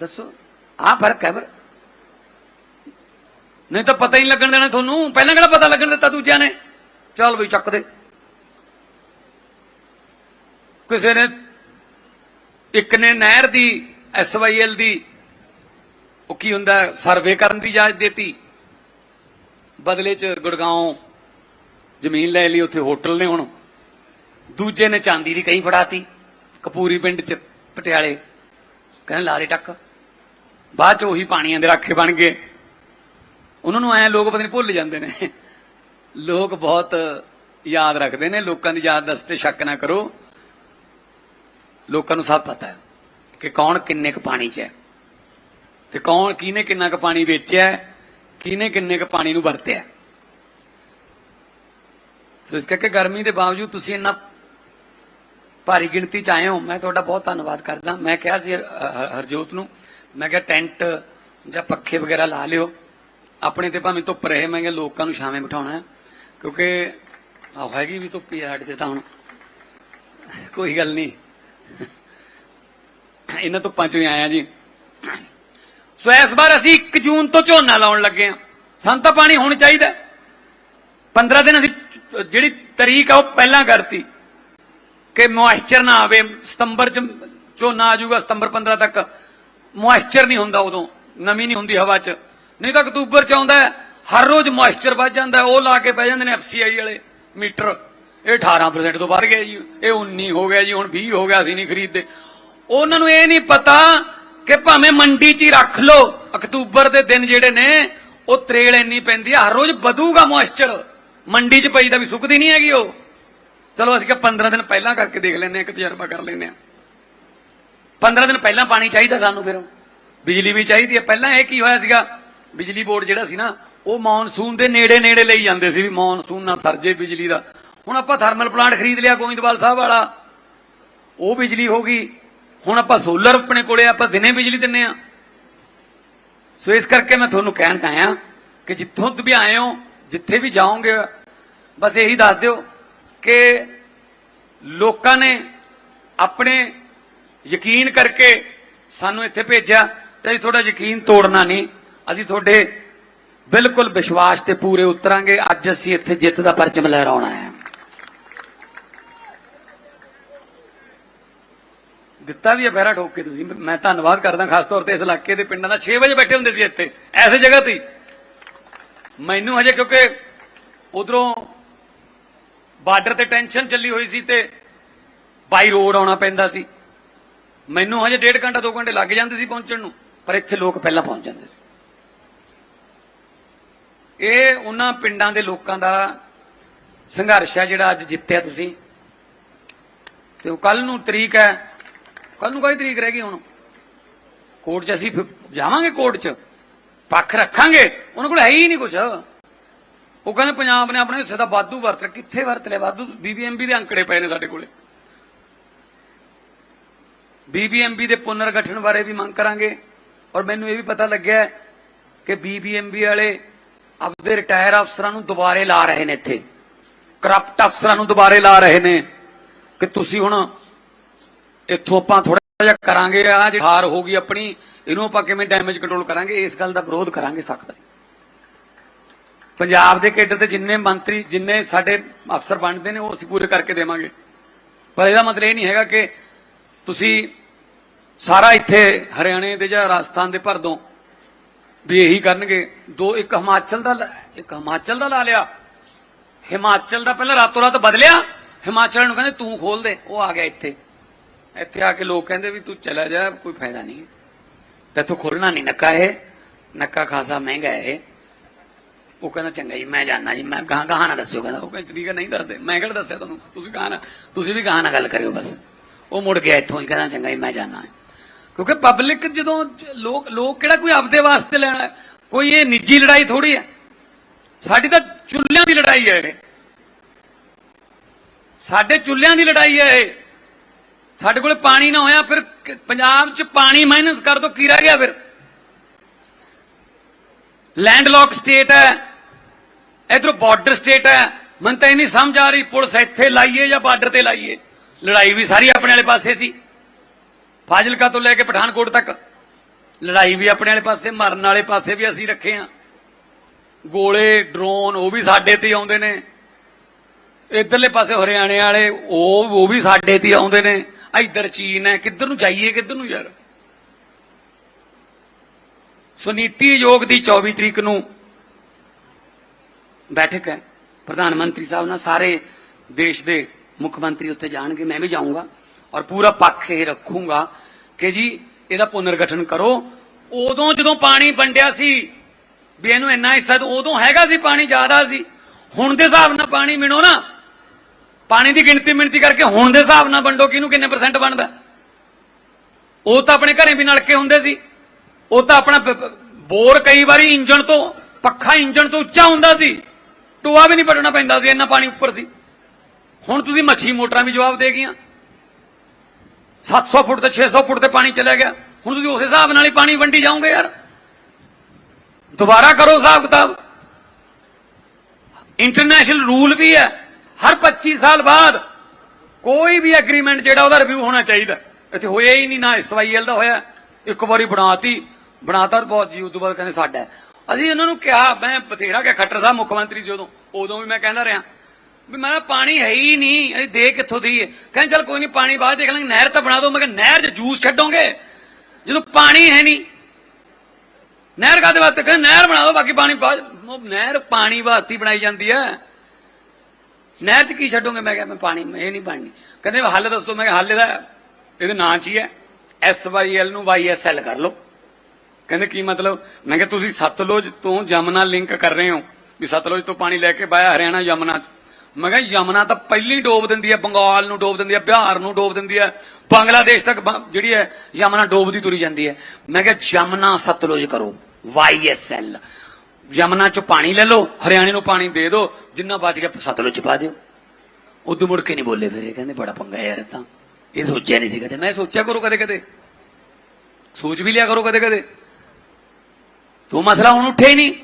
ਦੱਸੋ, ਆਹ ਫ਼ਰਕ ਹੈ ਫਿਰ। ਨਹੀਂ ਤਾਂ ਪਤਾ ਹੀ ਨਹੀਂ ਲੱਗਣ ਦੇਣਾ ਤੁਹਾਨੂੰ। ਪਹਿਲਾਂ ਕਿਹੜਾ ਪਤਾ ਲੱਗਣ ਦਿੱਤਾ ਦੂਜਿਆਂ ਨੇ? ਚੱਲ ਬਈ ਚੱਕ ਦੇ। ਕਿਸੇ ਨੇ, ਇੱਕ ਨੇ ਨਹਿਰ ਦੀ ਐਸਵਾਈਐਲ ਦੀ, ਉਹ ਕੀ ਹੁੰਦਾ, ਸਰਵੇ ਕਰਨ ਦੀ ਇਜਾਜ਼ਤ ਦਿੱਤੀ। ਬਦਲੇ ਚ ਗੁੜਗਾਉਂ ਜ਼ਮੀਨ ਲੈ ਲਈ, ਉੱਥੇ ਹੋਟਲ ਨੇ ਹੁਣ। ਦੂਜੇ ਨੇ ਚਾਂਦੀ ਦੀ ਕਹੀ ਫੜਾਤੀ, ਕਪੂਰੀ ਪਿੰਡ ਚ, ਪਟਿਆਲੇ। ਕਹਿੰਦੇ, ਲਾ ਦੇ ਟੱਕ। ਬਾਅਦ ਚ ਉਹੀ ਪਾਣੀਆਂ ਦੇ ਰਾਖੇ ਬਣ ਗਏ। ਉਹਨਾਂ ਨੂੰ ਐ ਲੋਕ ਪਤਾ ਨਹੀਂ ਭੁੱਲ ਜਾਂਦੇ ਨੇ। ਲੋਕ ਬਹੁਤ ਯਾਦ ਰੱਖਦੇ ਨੇ, ਲੋਕਾਂ ਦੀ ਯਾਦਦਾਸ਼ਤ ਤੇ ਸ਼ੱਕ ਨਾ ਕਰੋ। ਲੋਕਾਂ ਨੂੰ ਸਭ ਪਤਾ ਹੈ ਕਿ ਕੌਣ ਕਿੰਨੇ ਕੁ ਪਾਣੀ 'ਚ ਹੈ ਤੇ ਕੌਣ ਕਿਹਨੇ ਕਿੰਨਾ ਕੁ ਪਾਣੀ ਵੇਚਿਆ ਕਿਹਨੇ ਕਿੰਨੇ ਕੁ ਪਾਣੀ ਨੂੰ ਵਰਤਿਆ ਸੋ ਇਸ ਕਰਕੇ ਗਰਮੀ ਦੇ ਬਾਵਜੂਦ ਤੁਸੀਂ ਇੰਨਾ ਭਾਰੀ ਗਿਣਤੀ ਚ ਆਏ ਹੋ, ਮੈਂ ਤੁਹਾਡਾ ਬਹੁਤ ਧੰਨਵਾਦ ਕਰਦਾ। ਮੈਂ ਕਿਹਾ ਸੀ ਹਰਜੋਤ ਨੂੰ, ਮੈਂ ਕਿਹਾ ਟੈਂਟ ਜਾਂ ਪੱਖੇ ਵਗੈਰਾ ਲਾ ਲਿਓ। ਆਪਣੇ ਤੇ ਭਾਵੇਂ ਧੁੱਪ ਰਹੇ, ਮੈਂ ਕਿਹਾ ਲੋਕਾਂ ਨੂੰ ਛਾਵੇਂ ਬਿਠਾਉਣਾ ਹੈ। ਕਿਉਂਕਿ ਆਹ ਹੈਗੀ ਵੀ ਧੁੱਪੀ ਆ ਸਾਡੇ ਤੇ ਤਾਂ ਹੁਣ। ਕੋਈ ਗੱਲ ਨਹੀਂ। ਇਹਨਾਂ ਧੁੱਪਾਂ ਚੋਂ ਹੀ ਆਇਆ ਜੀ। ਸੋ ਇਸ ਵਾਰ ਅਸੀਂ 1 ਜੂਨ ਤੋਂ ਝੋਨਾ ਲਾਉਣ ਲੱਗੇ ਆ। ਸਾਨੂੰ ਤਾਂ ਪਾਣੀ ਹੁਣ ਚਾਹੀਦਾ। ਹੈ। 15 ਦਿਨ ਅਸੀਂ ਜਿਹੜੀ ਤਰੀਕ ਆ ਉਹ ਪਹਿਲਾਂ ਕਰਤੀ। ਕਿ ਮੋਇਸਚਰ ਨਾ ਆਵੇ। ਸਤੰਬਰ ਚ ਝੋਨਾ ਆ ਜਾਊਗਾ, ਸਤੰਬਰ 15 ਤੱਕ। ਮੋਇਸਚਰ ਨਹੀਂ ਹੁੰਦਾ ਉਦੋਂ। ਨਮੀ ਨਹੀਂ ਹੁੰਦੀ ਹਵਾ ਚ। ਨਹੀਂ ਤਾਂ ਅਕਤੂਬਰ ਚ ਆਉਂਦਾ ਹਰ ਰੋਜ਼ ਮੋਇਸਚਰ ਵੱਧ ਜਾਂਦਾ, ਉਹ ਲਾ ਕੇ ਬਹਿ ਜਾਂਦੇ ਨੇ ਐਫਸੀਆਈ ਵਾਲੇ, ਮੀਟਰ। ਇਹ 18% ਤੋਂ ਵੱਧ ਗਿਆ ਜੀ, ਇਹ 19 ਹੋ ਗਿਆ ਜੀ, ਹੁਣ 20 ਹੋ ਗਿਆ ਅਸੀਂ ਨਹੀਂ ਖਰੀਦਦੇ। ਉਹਨਾਂ ਨੂੰ ਇਹ ਨਹੀਂ ਪਤਾ ਕਿ ਭਾਵੇਂ ਮੰਡੀ 'ਚ ਹੀ ਰੱਖ ਲਓ, ਅਕਤੂਬਰ ਦੇ ਦਿਨ ਜਿਹੜੇ ਨੇ, ਉਹ ਤਰੇਲ ਇੰਨੀ ਪੈਂਦੀ ਆ, ਹਰ ਰੋਜ਼ ਵਧੂਗਾ ਮੋਇਸਚਰ ਮੰਡੀ 'ਚ ਪਈ ਤਾਂ ਵੀ ਸੁੱਕਦੀ ਨਹੀਂ ਹੈਗੀ ਉਹ। ਚਲੋ ਅਸੀਂ ਕਿ 15 ਦਿਨ ਪਹਿਲਾਂ ਕਰਕੇ ਦੇਖ ਲੈਂਦੇ ਆ ਇੱਕ ਤਜਰਬਾ ਕਰ ਲੈਂਦੇ ਆ 15 ਦਿਨ ਪਹਿਲਾਂ ਪਾਣੀ ਚਾਹੀਦਾ ਸਾਨੂੰ ਫਿਰ। ਬਿਜਲੀ ਵੀ ਚਾਹੀਦੀ ਹੈ। ਪਹਿਲਾਂ ਇਹ ਕੀ ਹੋਇਆ ਸੀਗਾ, ਬਿਜਲੀ ਬੋਰਡ ਜਿਹੜਾ ਸੀ ਨਾ ਉਹ ਮੌਨਸੂਨ ਦੇ ਨੇੜੇ ਨੇੜੇ ਲਈ ਜਾਂਦੇ ਸੀ ਵੀ ਮੌਨਸੂਨ ਨਾਲ ਸਰਜੇ ਬਿਜਲੀ ਦਾ। ਹੁਣ ਆਪਾਂ ਥਰਮਲ ਪਲਾਂਟ ਖਰੀਦ ਲਿਆ ਗੋਇੰਦਵਾਲ ਸਾਹਿਬ ਵਾਲਾ। ਉਹ ਬਿਜਲੀ ਹੋ ਗਈ। ਹੁਣ ਆਪਾਂ ਸੋਲਰ ਆਪਣੇ ਕੋਲੇ ਆਪਾਂ ਦਿਨੇ ਬਿਜਲੀ ਦਿੰਨੇ ਆ। ਸੋ ਇਸ ਕਰਕੇ ਮੈਂ ਤੁਹਾਨੂੰ ਕਹਿਣ ਆਇਆ ਕਿ ਜਿੱਥੋਂ ਤੁਸੀਂ ਵੀ ਆਏ ਹੋ, ਜਿੱਥੇ ਵੀ ਜਾਓਗੇ, ਬਸ ਇਹੀ ਦੱਸ ਦਿਓ ਕਿ ਲੋਕਾਂ ਨੇ ਆਪਣੇ ਯਕੀਨ ਕਰਕੇ ਸਾਨੂੰ ਇੱਥੇ ਭੇਜਿਆ, ਤੇ ਅਸੀਂ ਤੁਹਾਡਾ ਯਕੀਨ ਤੋੜਨਾ ਨਹੀਂ। ਅਸੀਂ ਤੁਹਾਡੇ ਬਿਲਕੁਲ ਵਿਸ਼ਵਾਸ ਤੇ ਪੂਰੇ ਉਤਰਾਂਗੇ। ਅੱਜ ਅਸੀਂ ਇੱਥੇ ਜਿੱਤ ਦਾ ਪਰਚਮ ਲਹਿਰਾਉਣਾ ਹੈ। ਦਿੱਤਾ ਵੀ ਹੈ ਬਹਿਰਾ ਠੋਕ ਕੇ ਤੁਸੀਂ। ਮੈਂ ਧੰਨਵਾਦ ਕਰਦਾ ਖਾਸ ਤੌਰ ਤੇ ਇਸ ਇਲਾਕੇ ਦੇ ਪਿੰਡਾਂ ਦਾ। 6 ਵਜੇ ਬੈਠੇ ਹੁੰਦੇ ਸੀ ਇੱਥੇ। ਐਸੇ ਜਗ੍ਹਾ ਤੇ ਮੈਨੂੰ ਹਜੇ ਕਿਉਂਕਿ ਉਧਰੋਂ ਬਾਰਡਰ ਤੇ ਟੈਨਸ਼ਨ ਚੱਲੀ ਹੋਈ ਸੀ ਤੇ ਬਾਈ ਰੋਡ ਆਉਣਾ ਪੈਂਦਾ ਸੀ। ਮੈਨੂੰ ਹਜੇ ਡੇਢ ਘੰਟਾ 2 ਘੰਟੇ ਲੱਗ ਜਾਂਦੇ ਸੀ ਪਹੁੰਚਣ ਨੂੰ। ਪਰ ਇੱਥੇ ਲੋਕ ਪਹਿਲਾਂ ਪਹੁੰਚ ਜਾਂਦੇ ਸੀ। ਇਹ ਉਹਨਾਂ ਪਿੰਡਾਂ ਦੇ ਲੋਕਾਂ ਦਾ ਸੰਘਰਸ਼ ਹੈ ਜਿਹੜਾ ਅੱਜ ਜਿੱਤਿਆ ਤੁਸੀਂ। ਤੇ ਉਹ ਕੱਲ ਨੂੰ ਤਰੀਕ ਹੈ। ਕੱਲ ਨੂੰ ਕੋਈ ਤਰੀਕ ਰਹਿ ਗਈ ਹੁਣ? ਕੋਰਟ 'ਚ ਅਸੀਂ ਜਾਵਾਂਗੇ ਕੋਰਟ 'ਚ? ਪੱਖ ਰੱਖਾਂਗੇ? ਉਹਨਾਂ ਕੋਲ ਹੈ ਹੀ ਨਹੀਂ ਕੁਝ ਉਹ ਕਹਿੰਦੇ ਪੰਜਾਬ ਨੇ ਆਪਣੇ ਹਿੱਸੇ ਦਾ ਵਾਧੂ ਵਰਤ ਲਿਆ। ਕਿੱਥੇ ਵਰਤ ਲਿਆ? ਵਾਧੂ ਬੀਬੀਐਮਬੀ ਦੇ ਅੰਕੜੇ ਪਏ ਨੇ ਸਾਡੇ ਕੋਲੇ। ਬੀਬੀਐਮਬੀ ਦੇ ਪੁਨਰਗਠਨ ਬਾਰੇ ਵੀ ਮੰਗ ਕਰਾਂਗੇ। ਔਰ ਮੈਨੂੰ ਇਹ ਵੀ ਪਤਾ ਲੱਗਿਆ ਹੈ ਕਿ ਬੀਬੀਐਮਬੀ ਵਾਲੇ ਆਪਦੇ ਰਿਟਾਇਰ ਅਫਸਰਾਂ ਨੂੰ ਦੁਬਾਰੇ ਲਾ ਰਹੇ ਨੇ ਇੱਥੇ। ਕਰਪਟ ਅਫਸਰਾਂ ਨੂੰ ਦੁਬਾਰੇ ਲਾ ਰਹੇ ਨੇ ਕਿ ਤੁਸੀਂ ਹੁਣ ਇੱਥੋਂ ਆਪਾਂ ਥੋੜਾ ਜਿਹਾ ਕਰਾਂਗੇ ਆ ਜੇ ਹਾਰ ਹੋ ਗਈ ਆਪਣੀ, ਇਹਨੂੰ ਆਪਾਂ ਕਿਵੇਂ ਡੈਮੇਜ ਕੰਟਰੋਲ ਕਰਾਂਗੇ? ਇਸ ਗੱਲ ਦਾ ਵਿਰੋਧ ਕਰਾਂਗੇ ਸਖਤ ਅਸੀਂ। ਪੰਜਾਬ ਦੇ ਕੇਡਰ ਦੇ ਜਿੰਨੇ ਮੰਤਰੀ, ਜਿੰਨੇ ਸਾਡੇ ਅਫਸਰ ਬਣਦੇ ਨੇ, ਉਹ ਅਸੀਂ ਪੂਰੇ ਕਰਕੇ ਦੇਵਾਂਗੇ। ਪਰ ਇਹਦਾ ਮਤਲਬ ਇਹ ਨਹੀਂ ਹੈਗਾ ਕਿ ਤੁਸੀਂ ਸਾਰਾ ਇੱਥੇ ਹਰਿਆਣੇ ਦੇ ਜਾਂ ਰਾਜਸਥਾਨ ਦੇ ਭਰ ਦੋ। ਵੀ ਇਹੀ ਕਰਨਗੇ। ਦੋ, ਇੱਕ ਹਿਮਾਚਲ ਦਾ ਇੱਕ ਹਿਮਾਚਲ ਦਾ ਲਾ ਲਿਆ। ਹਿਮਾਚਲ ਦਾ ਪਹਿਲਾਂ ਰਾਤੋਂ ਰਾਤ ਬਦਲਿਆ। ਹਿਮਾਚਲ ਨੂੰ ਕਹਿੰਦੇ ਤੂੰ ਖੋਲ ਦੇ, ਉਹ ਆ ਗਿਆ ਇੱਥੇ। ਇੱਥੇ ਆ ਕੇ ਲੋਕ ਕਹਿੰਦੇ ਵੀ ਤੂੰ ਚਲਾ ਜਾ, ਕੋਈ ਫਾਇਦਾ ਨਹੀਂ। ਤੈਥੋਂ ਖੋਲਣਾ ਨਹੀਂ, ਨੱਕਾ ਇਹ। ਨੱਕਾ ਖਾਸਾ ਮਹਿੰਗਾ ਹੈ ਇਹ। ਉਹ ਕਹਿੰਦਾ, ਚੰਗਾ ਜੀ, ਮੈਂ ਜਾਣਾ ਜੀ, ਮੈਂ ਕਹਾਂ ਕਹਾਂ ਨਾ ਦੱਸਿਓ, ਕਹਿੰਦਾ। ਉਹ ਕਹਿੰਦਾ, ਠੀਕ ਹੈ ਨਹੀਂ ਦੱਸਦੇ। ਮੈਂ ਕਿਹੜਾ ਦੱਸਿਆ ਤੁਹਾਨੂੰ? ਤੁਸੀਂ ਕਹਾਂ ਨਾ ਤੁਸੀਂ ਵੀ ਕਹਾਂ ਨਾ ਗੱਲ ਕਰਿਓ ਬਸ। ਉਹ ਮੁੜ ਗਿਆ ਇੱਥੋਂ ਹੀ, ਕਹਿੰਦਾ, ਚੰਗਾ ਜੀ, ਮੈਂ ਜਾਣਾ ਕਿਉਂਕਿ ਪਬਲਿਕ ਜਦੋਂ ਲੋਕ ਲੋਕ ਕਿਹੜਾ ਕੋਈ ਆਪਦੇ ਵਾਸਤੇ ਲੈਣਾ ਕੋਈ ਇਹ ਨਿੱਜੀ ਲੜਾਈ ਥੋੜੀ ਹੈ। ਸਾਡੀ ਤਾਂ ਚੁੱਲ੍ਹਿਆਂ ਦੀ ਲੜਾਈ ਹੈ ਇਹ। ਸਾਡੇ ਚੁੱਲ੍ਹਿਆਂ ਦੀ ਲੜਾਈ ਹੈ ਇਹ। ਸਾਡੇ ਕੋਲ ਪਾਣੀ ਨਾ ਹੋਇਆ, ਫਿਰ ਪੰਜਾਬ 'ਚ ਪਾਣੀ ਮਾਈਨਸ ਕਰ ਦੋ, ਕੀ ਰਹਿ ਗਿਆ ਫਿਰ? ਲੈਂਡਲੌਕ ਸਟੇਟ ਹੈ। ਇਧਰੋਂ ਬਾਰਡਰ ਸਟੇਟ ਹੈ। ਮੈਨੂੰ ਤਾਂ ਇਹ ਨਹੀਂ ਸਮਝ ਆ ਰਹੀ, ਪੁਲਿਸ ਇੱਥੇ ਲਾਈਏ ਜਾਂ ਬਾਰਡਰ ਤੇ ਲਾਈਏ। ਲੜਾਈ ਵੀ ਸਾਰੀ ਆਪਣੇ ਵਾਲੇ ਪਾਸੇ ਸੀ। ਫਾਜ਼ਿਲਕਾ ਤੋਂ ਲੈ ਕੇ ਪਠਾਨਕੋਟ ਤੱਕ। ਲੜਾਈ ਵੀ ਆਪਣੇ ਵਾਲੇ ਪਾਸੇ, ਮਰਨ ਵਾਲੇ ਪਾਸੇ ਵੀ ਅਸੀਂ ਰੱਖੇ ਆ। ਗੋਲੇ, ਡਰੋਨ, ਉਹ ਵੀ ਸਾਡੇ ਤੇ ਹੀ ਆਉਂਦੇ ਨੇ। ਇਧਰਲੇ ਪਾਸੇ ਹਰਿਆਣੇ ਵਾਲੇ, ਉਹ ਉਹ ਵੀ ਸਾਡੇ ਤੇ ਹੀ ਆਉਂਦੇ ਨੇ। ਇੱਧਰ ਚੀਨ ਹੈ, ਕਿੱਧਰ ਨੂੰ ਜਾਈਏ, ਕਿੱਧਰ ਨੂੰ ਯਾਰ? ਸੋ ਨੀਤੀ ਆਯੋਗ ਦੀ 24 ਤਰੀਕ ਨੂੰ ਬੈਠਕ ਹੈ। ਪ੍ਰਧਾਨ ਮੰਤਰੀ ਸਾਹਿਬ ਨਾਲ ਸਾਰੇ ਦੇਸ਼ ਦੇ ਮੁੱਖ ਮੰਤਰੀ ਉੱਥੇ ਜਾਣਗੇ, ਮੈਂ ਵੀ ਜਾਊਂਗਾ। ਔਰ ਪੂਰਾ ਪੱਖ ਇਹ ਰੱਖੂੰਗਾ ਕਿ ਜੀ ਇਹਦਾ ਪੁਨਰਗਠਨ ਕਰੋ। ਉਦੋਂ ਜਦੋਂ ਪਾਣੀ ਵੰਡਿਆ ਸੀ, ਵੀ ਇਹਨੂੰ ਇੰਨਾ ਹਿੱਸਾ ਉਦੋਂ ਹੈਗਾ ਸੀ ਪਾਣੀ, ਜ਼ਿਆਦਾ ਸੀ। ਹੁਣ ਦੇ ਹਿਸਾਬ ਨਾਲ ਪਾਣੀ ਮਿਣੋ ਨਾ। ਪਾਣੀ ਦੀ ਗਿਣਤੀ ਮਿਣਤੀ ਕਰਕੇ ਹੁਣ ਦੇ ਹਿਸਾਬ ਨਾਲ ਵੰਡੋ, ਕਿਹਨੂੰ ਕਿੰਨੇ ਪਰਸੈਂਟ ਬਣਦਾ? ਉਹ ਤਾਂ ਆਪਣੇ ਘਰੇ ਵੀ ਨਲਕੇ ਹੁੰਦੇ ਸੀ। ਉਹ ਤਾਂ ਆਪਣਾ ਬੋਰ ਕਈ ਵਾਰੀ ਇੰਜਣ ਤੋਂ, ਪੱਖਾ ਇੰਜਣ ਤੋਂ ਉੱਚਾ ਹੁੰਦਾ ਸੀ। ਟੋਆ ਵੀ ਨਹੀਂ ਪਟਣਾ ਪੈਂਦਾ ਸੀ, ਇੰਨਾ ਪਾਣੀ ਉੱਪਰ ਸੀ। ਹੁਣ ਤੁਸੀਂ ਮੱਛੀ ਮੋਟਰਾਂ ਵੀ ਜਵਾਬ ਦੇ ਗਈਆਂ। 700 ਫੁੱਟ ਤੇ 600 ਫੁੱਟ ਤੇ ਪਾਣੀ ਚਲਾ ਗਿਆ। ਹੁਣ ਤੁਸੀਂ ਉਸ ਹਿਸਾਬ ਨਾਲ ਹੀ ਪਾਣੀ ਵੰਡੀ ਜਾਓਗੇ ਯਾਰ। ਦੁਬਾਰਾ ਕਰੋ ਹਿਸਾਬ ਕਿਤਾਬ। ਇੰਟਰਨੈਸ਼ਨਲ ਰੂਲ ਵੀ ਹੈ। ਹਰ 25 ਸਾਲ ਬਾਅਦ ਕੋਈ ਵੀ ਐਗਰੀਮੈਂਟ ਜਿਹੜਾ ਉਹਦਾ ਰਿਵਿਊ ਹੋਣਾ ਚਾਹੀਦਾ। ਇੱਥੇ ਹੋਇਆ ਹੀ ਨਹੀਂ, ਨਾ ਐਸਵਾਈਐਲ ਦਾ ਹੋਇਆ। ਇੱਕ ਵਾਰੀ ਬਣਾਤੀ। ਬਣਾਤਾ ਬਹੁਤ ਜੀ ਉਦੋਂ ਬਾਅਦ ਕਹਿੰਦੇ ਸਾਡਾ ਅਸੀਂ ਉਹਨਾਂ ਨੂੰ ਕਿਹਾ, ਮੈਂ ਬਥੇਰਾ ਕਿ ਖੱਟਰ ਸਾਹਿਬ, ਮੁੱਖ ਮੰਤਰੀ ਸੀ ਉਦੋਂ। ਉਦੋਂ ਵੀ ਮੈਂ ਕਹਿੰਦਾ ਰਿਹਾ। ਵੀ ਮੈਂ ਕਿਹਾ ਪਾਣੀ ਹੈ ਹੀ ਨਹੀਂ ਅਸੀਂ ਦੇ ਕਿੱਥੋਂ ਦੀ ਕਹਿੰਦੇ ਚਲ ਕੋਈ ਨਹੀਂ, ਪਾਣੀ ਬਾਅਦ ਦੇਖ ਲਾਂਗੇ, ਨਹਿਰ ਤਾਂ ਬਣਾ ਦਿਓ। ਮੈਂ ਕਿਹਾ ਨਹਿਰ 'ਚ ਜੂਸ ਛੱਡੋਗੇ? ਜਦੋਂ ਪਾਣੀ ਹੈ ਨਹੀਂ। ਨਹਿਰ ਕਾਦੇ ਵਾਸਤੇ? ਕਹਿੰਦੇ ਨਹਿਰ ਬਣਾ ਦਿਓ, ਬਾਕੀ ਪਾਣੀ ਬਾਅਦ ਨਹਿਰ ਪਾਣੀ ਵਾਸਤੇ ਬਣਾਈ ਜਾਂਦੀ ਹੈ। ਨਹਿਰ 'ਚ ਕੀ ਛੱਡੋਗੇ? ਮੈਂ ਕਿਹਾ ਮੈਂ ਪਾਣੀ ਇਹ ਨਹੀਂ ਬਣਨੀ। ਕਹਿੰਦੇ ਹੱਲ ਦੱਸੋ। ਮੈਂ ਕਿਹਾ ਹੱਲ ਇਹਦਾ, ਇਹਦੇ ਨਾਂ 'ਚ ਹੀ ਹੈ। ਐਸ ਵਾਈ ਐਲ ਨੂੰ ਵਾਈ ਐਸ ਐਲ ਕਰ ਲਓ। ਕਹਿੰਦੇ ਕੀ ਮਤਲਬ? ਮੈਂ ਕਿਹਾ ਤੁਸੀਂ ਸਤਲੁਜ ਤੋਂ ਯਮਨਾ ਲਿੰਕ ਕਰ ਰਹੇ ਹੋ। ਵੀ ਸਤਲੁਜ ਤੋਂ ਪਾਣੀ ਲੈ ਕੇ ਬਾਇਆ ਹਰਿਆਣਾ ਯਮਨਾ 'ਚ। ਮੈਂ ਕਿਹਾ ਯਮਨਾ ਤਾਂ ਪਹਿਲੀ ਡੋਬ ਦਿੰਦੀ ਹੈ, ਬੰਗਾਲ ਨੂੰ ਡੋਬ ਦਿੰਦੀ ਹੈ, ਬਿਹਾਰ ਨੂੰ ਡੋਬ ਦਿੰਦੀ ਹੈ, ਬੰਗਲਾਦੇਸ਼ ਤੱਕ ਜਿਹੜੀ ਹੈ ਯਮਨਾ ਡੋਬਦੀ ਤੁਰੀ ਜਾਂਦੀ ਹੈ। ਮੈਂ ਕਿਹਾ ਯਮਨਾ ਸਤਲੁਜ ਕਰੋ ਵਾਈ ਐਸ ਐਲ ਯਮਨਾ ਚੋਂ ਪਾਣੀ ਲੈ ਲਓ, ਹਰਿਆਣੇ ਨੂੰ ਪਾਣੀ ਦੇ ਦਿਓ, ਜਿੰਨਾ ਬਚ ਗਿਆ ਸਤਲੁਜ ਪਾ ਦਿਓ। ਉਦੋਂ ਮੁੜ ਕੇ ਨਹੀਂ ਬੋਲੇ ਫਿਰ ਇਹ, ਕਹਿੰਦੇ ਬੜਾ ਪੰਗਾ ਯਾਰ ਇਹ ਤਾਂ। ਇਹ ਸੋਚਿਆ ਨਹੀਂ ਸੀ ਕਦੇ। ਮੈਂ ਸੋਚਿਆ ਕਰੋ ਕਦੇ ਕਦੇ। ਸੋਚ ਵੀ ਲਿਆ ਕਰੋ ਕਦੇ ਕਦੇ। ਤੋ ਮਸਲਾ ਹੁਣ ਉੱਠੇ ਹੀ ਨਹੀਂ।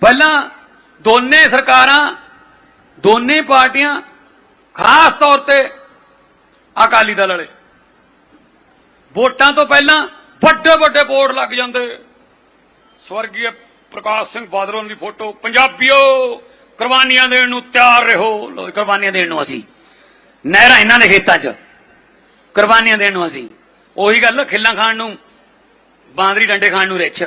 ਪਹਿਲਾਂ ਦੋਨੇ ਸਰਕਾਰਾਂ ਦੋਨੇ ਪਾਰਟੀਆਂ ਖਾਸ ਤੌਰ ਤੇ ਅਕਾਲੀ ਦਲ ਵਾਲੇ। ਵੋਟਾਂ ਤੋਂ ਪਹਿਲਾਂ ਵੱਡੇ ਵੱਡੇ ਬੋਰਡ ਲੱਗ ਜਾਂਦੇ। ਸਵਰਗੀ ਪ੍ਰਕਾਸ਼ ਸਿੰਘ ਬਾਦਲ ਦੀ ਫੋਟੋ, ਪੰਜਾਬੀਓ, ਕੁਰਬਾਨੀਆਂ ਦੇਣ ਨੂੰ ਤਿਆਰ ਰਹੋ। ਲੋ ਕੁਰਬਾਨੀਆਂ ਦੇਣ ਨੂੰ ਅਸੀਂ। ਨਹਿਰਾਂ ਇਹਨਾਂ ਦੇ ਖੇਤਾਂ 'ਚ। ਕੁਰਬਾਨੀਆਂ ਦੇਣ ਨੂੰ ਅਸੀਂ। ਉਹੀ ਗੱਲ ਖਿੱਲਾਂ ਖਾਣ ਨੂੰ, ਬਾਂਦਰੀ ਡੰਡੇ ਖਾਣ ਨੂੰ ਰਿੱਛ।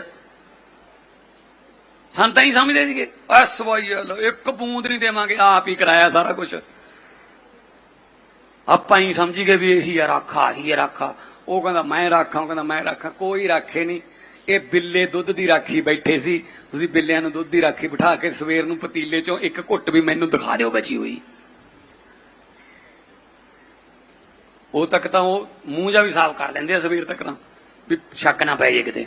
ਸੰਤਾਂ ਹੀ ਸਮਝਦੇ ਸੀਗੇ। ਐਸ ਵਾਈ ਇੱਕ ਬੂੰਦ ਨਹੀਂ ਦੇਵਾਂਗੇ, ਆਪ ਹੀ ਕਰਾਇਆ ਸਾਰਾ ਕੁਝ ਆਪਾਂ ਹੀ ਸਮਝੀ ਗਏ ਵੀ ਇਹੀ ਆ ਰਾਖਾ ਹੀ ਆ ਰਾਖਾ। ਉਹ ਕਹਿੰਦਾ, ਮੈਂ ਰਾਖਾਂ, ਉਹ ਕਹਿੰਦਾ, ਮੈਂ ਰਾਖਾਂ, ਕੋਈ ਰਾਖੇ ਨਹੀਂ। ਇਹ ਬਿੱਲੇ ਦੁੱਧ ਦੀ ਰਾਖੀ ਬੈਠੇ ਸੀ। ਤੁਸੀਂ ਬਿੱਲਿਆਂ ਨੂੰ ਦੁੱਧ ਦੀ ਰਾਖੀ ਬਿਠਾ ਕੇ ਸਵੇਰ ਨੂੰ ਪਤੀਲੇ ਚੋਂ ਇੱਕ ਘੁੱਟ ਵੀ ਮੈਨੂੰ ਦਿਖਾ ਦਿਓ ਬਚੀ ਹੋਈ। ਉਹ ਤੱਕ ਤਾਂ ਉਹ ਮੂੰਹ ਜਾ ਵੀ ਸਾਫ਼ ਕਰ ਲੈਂਦੇ ਆ ਸਵੇਰ ਤੱਕ ਤਾਂ, ਵੀ ਸ਼ੱਕ ਨਾ ਪੈ ਜੇ ਕਿਤੇ।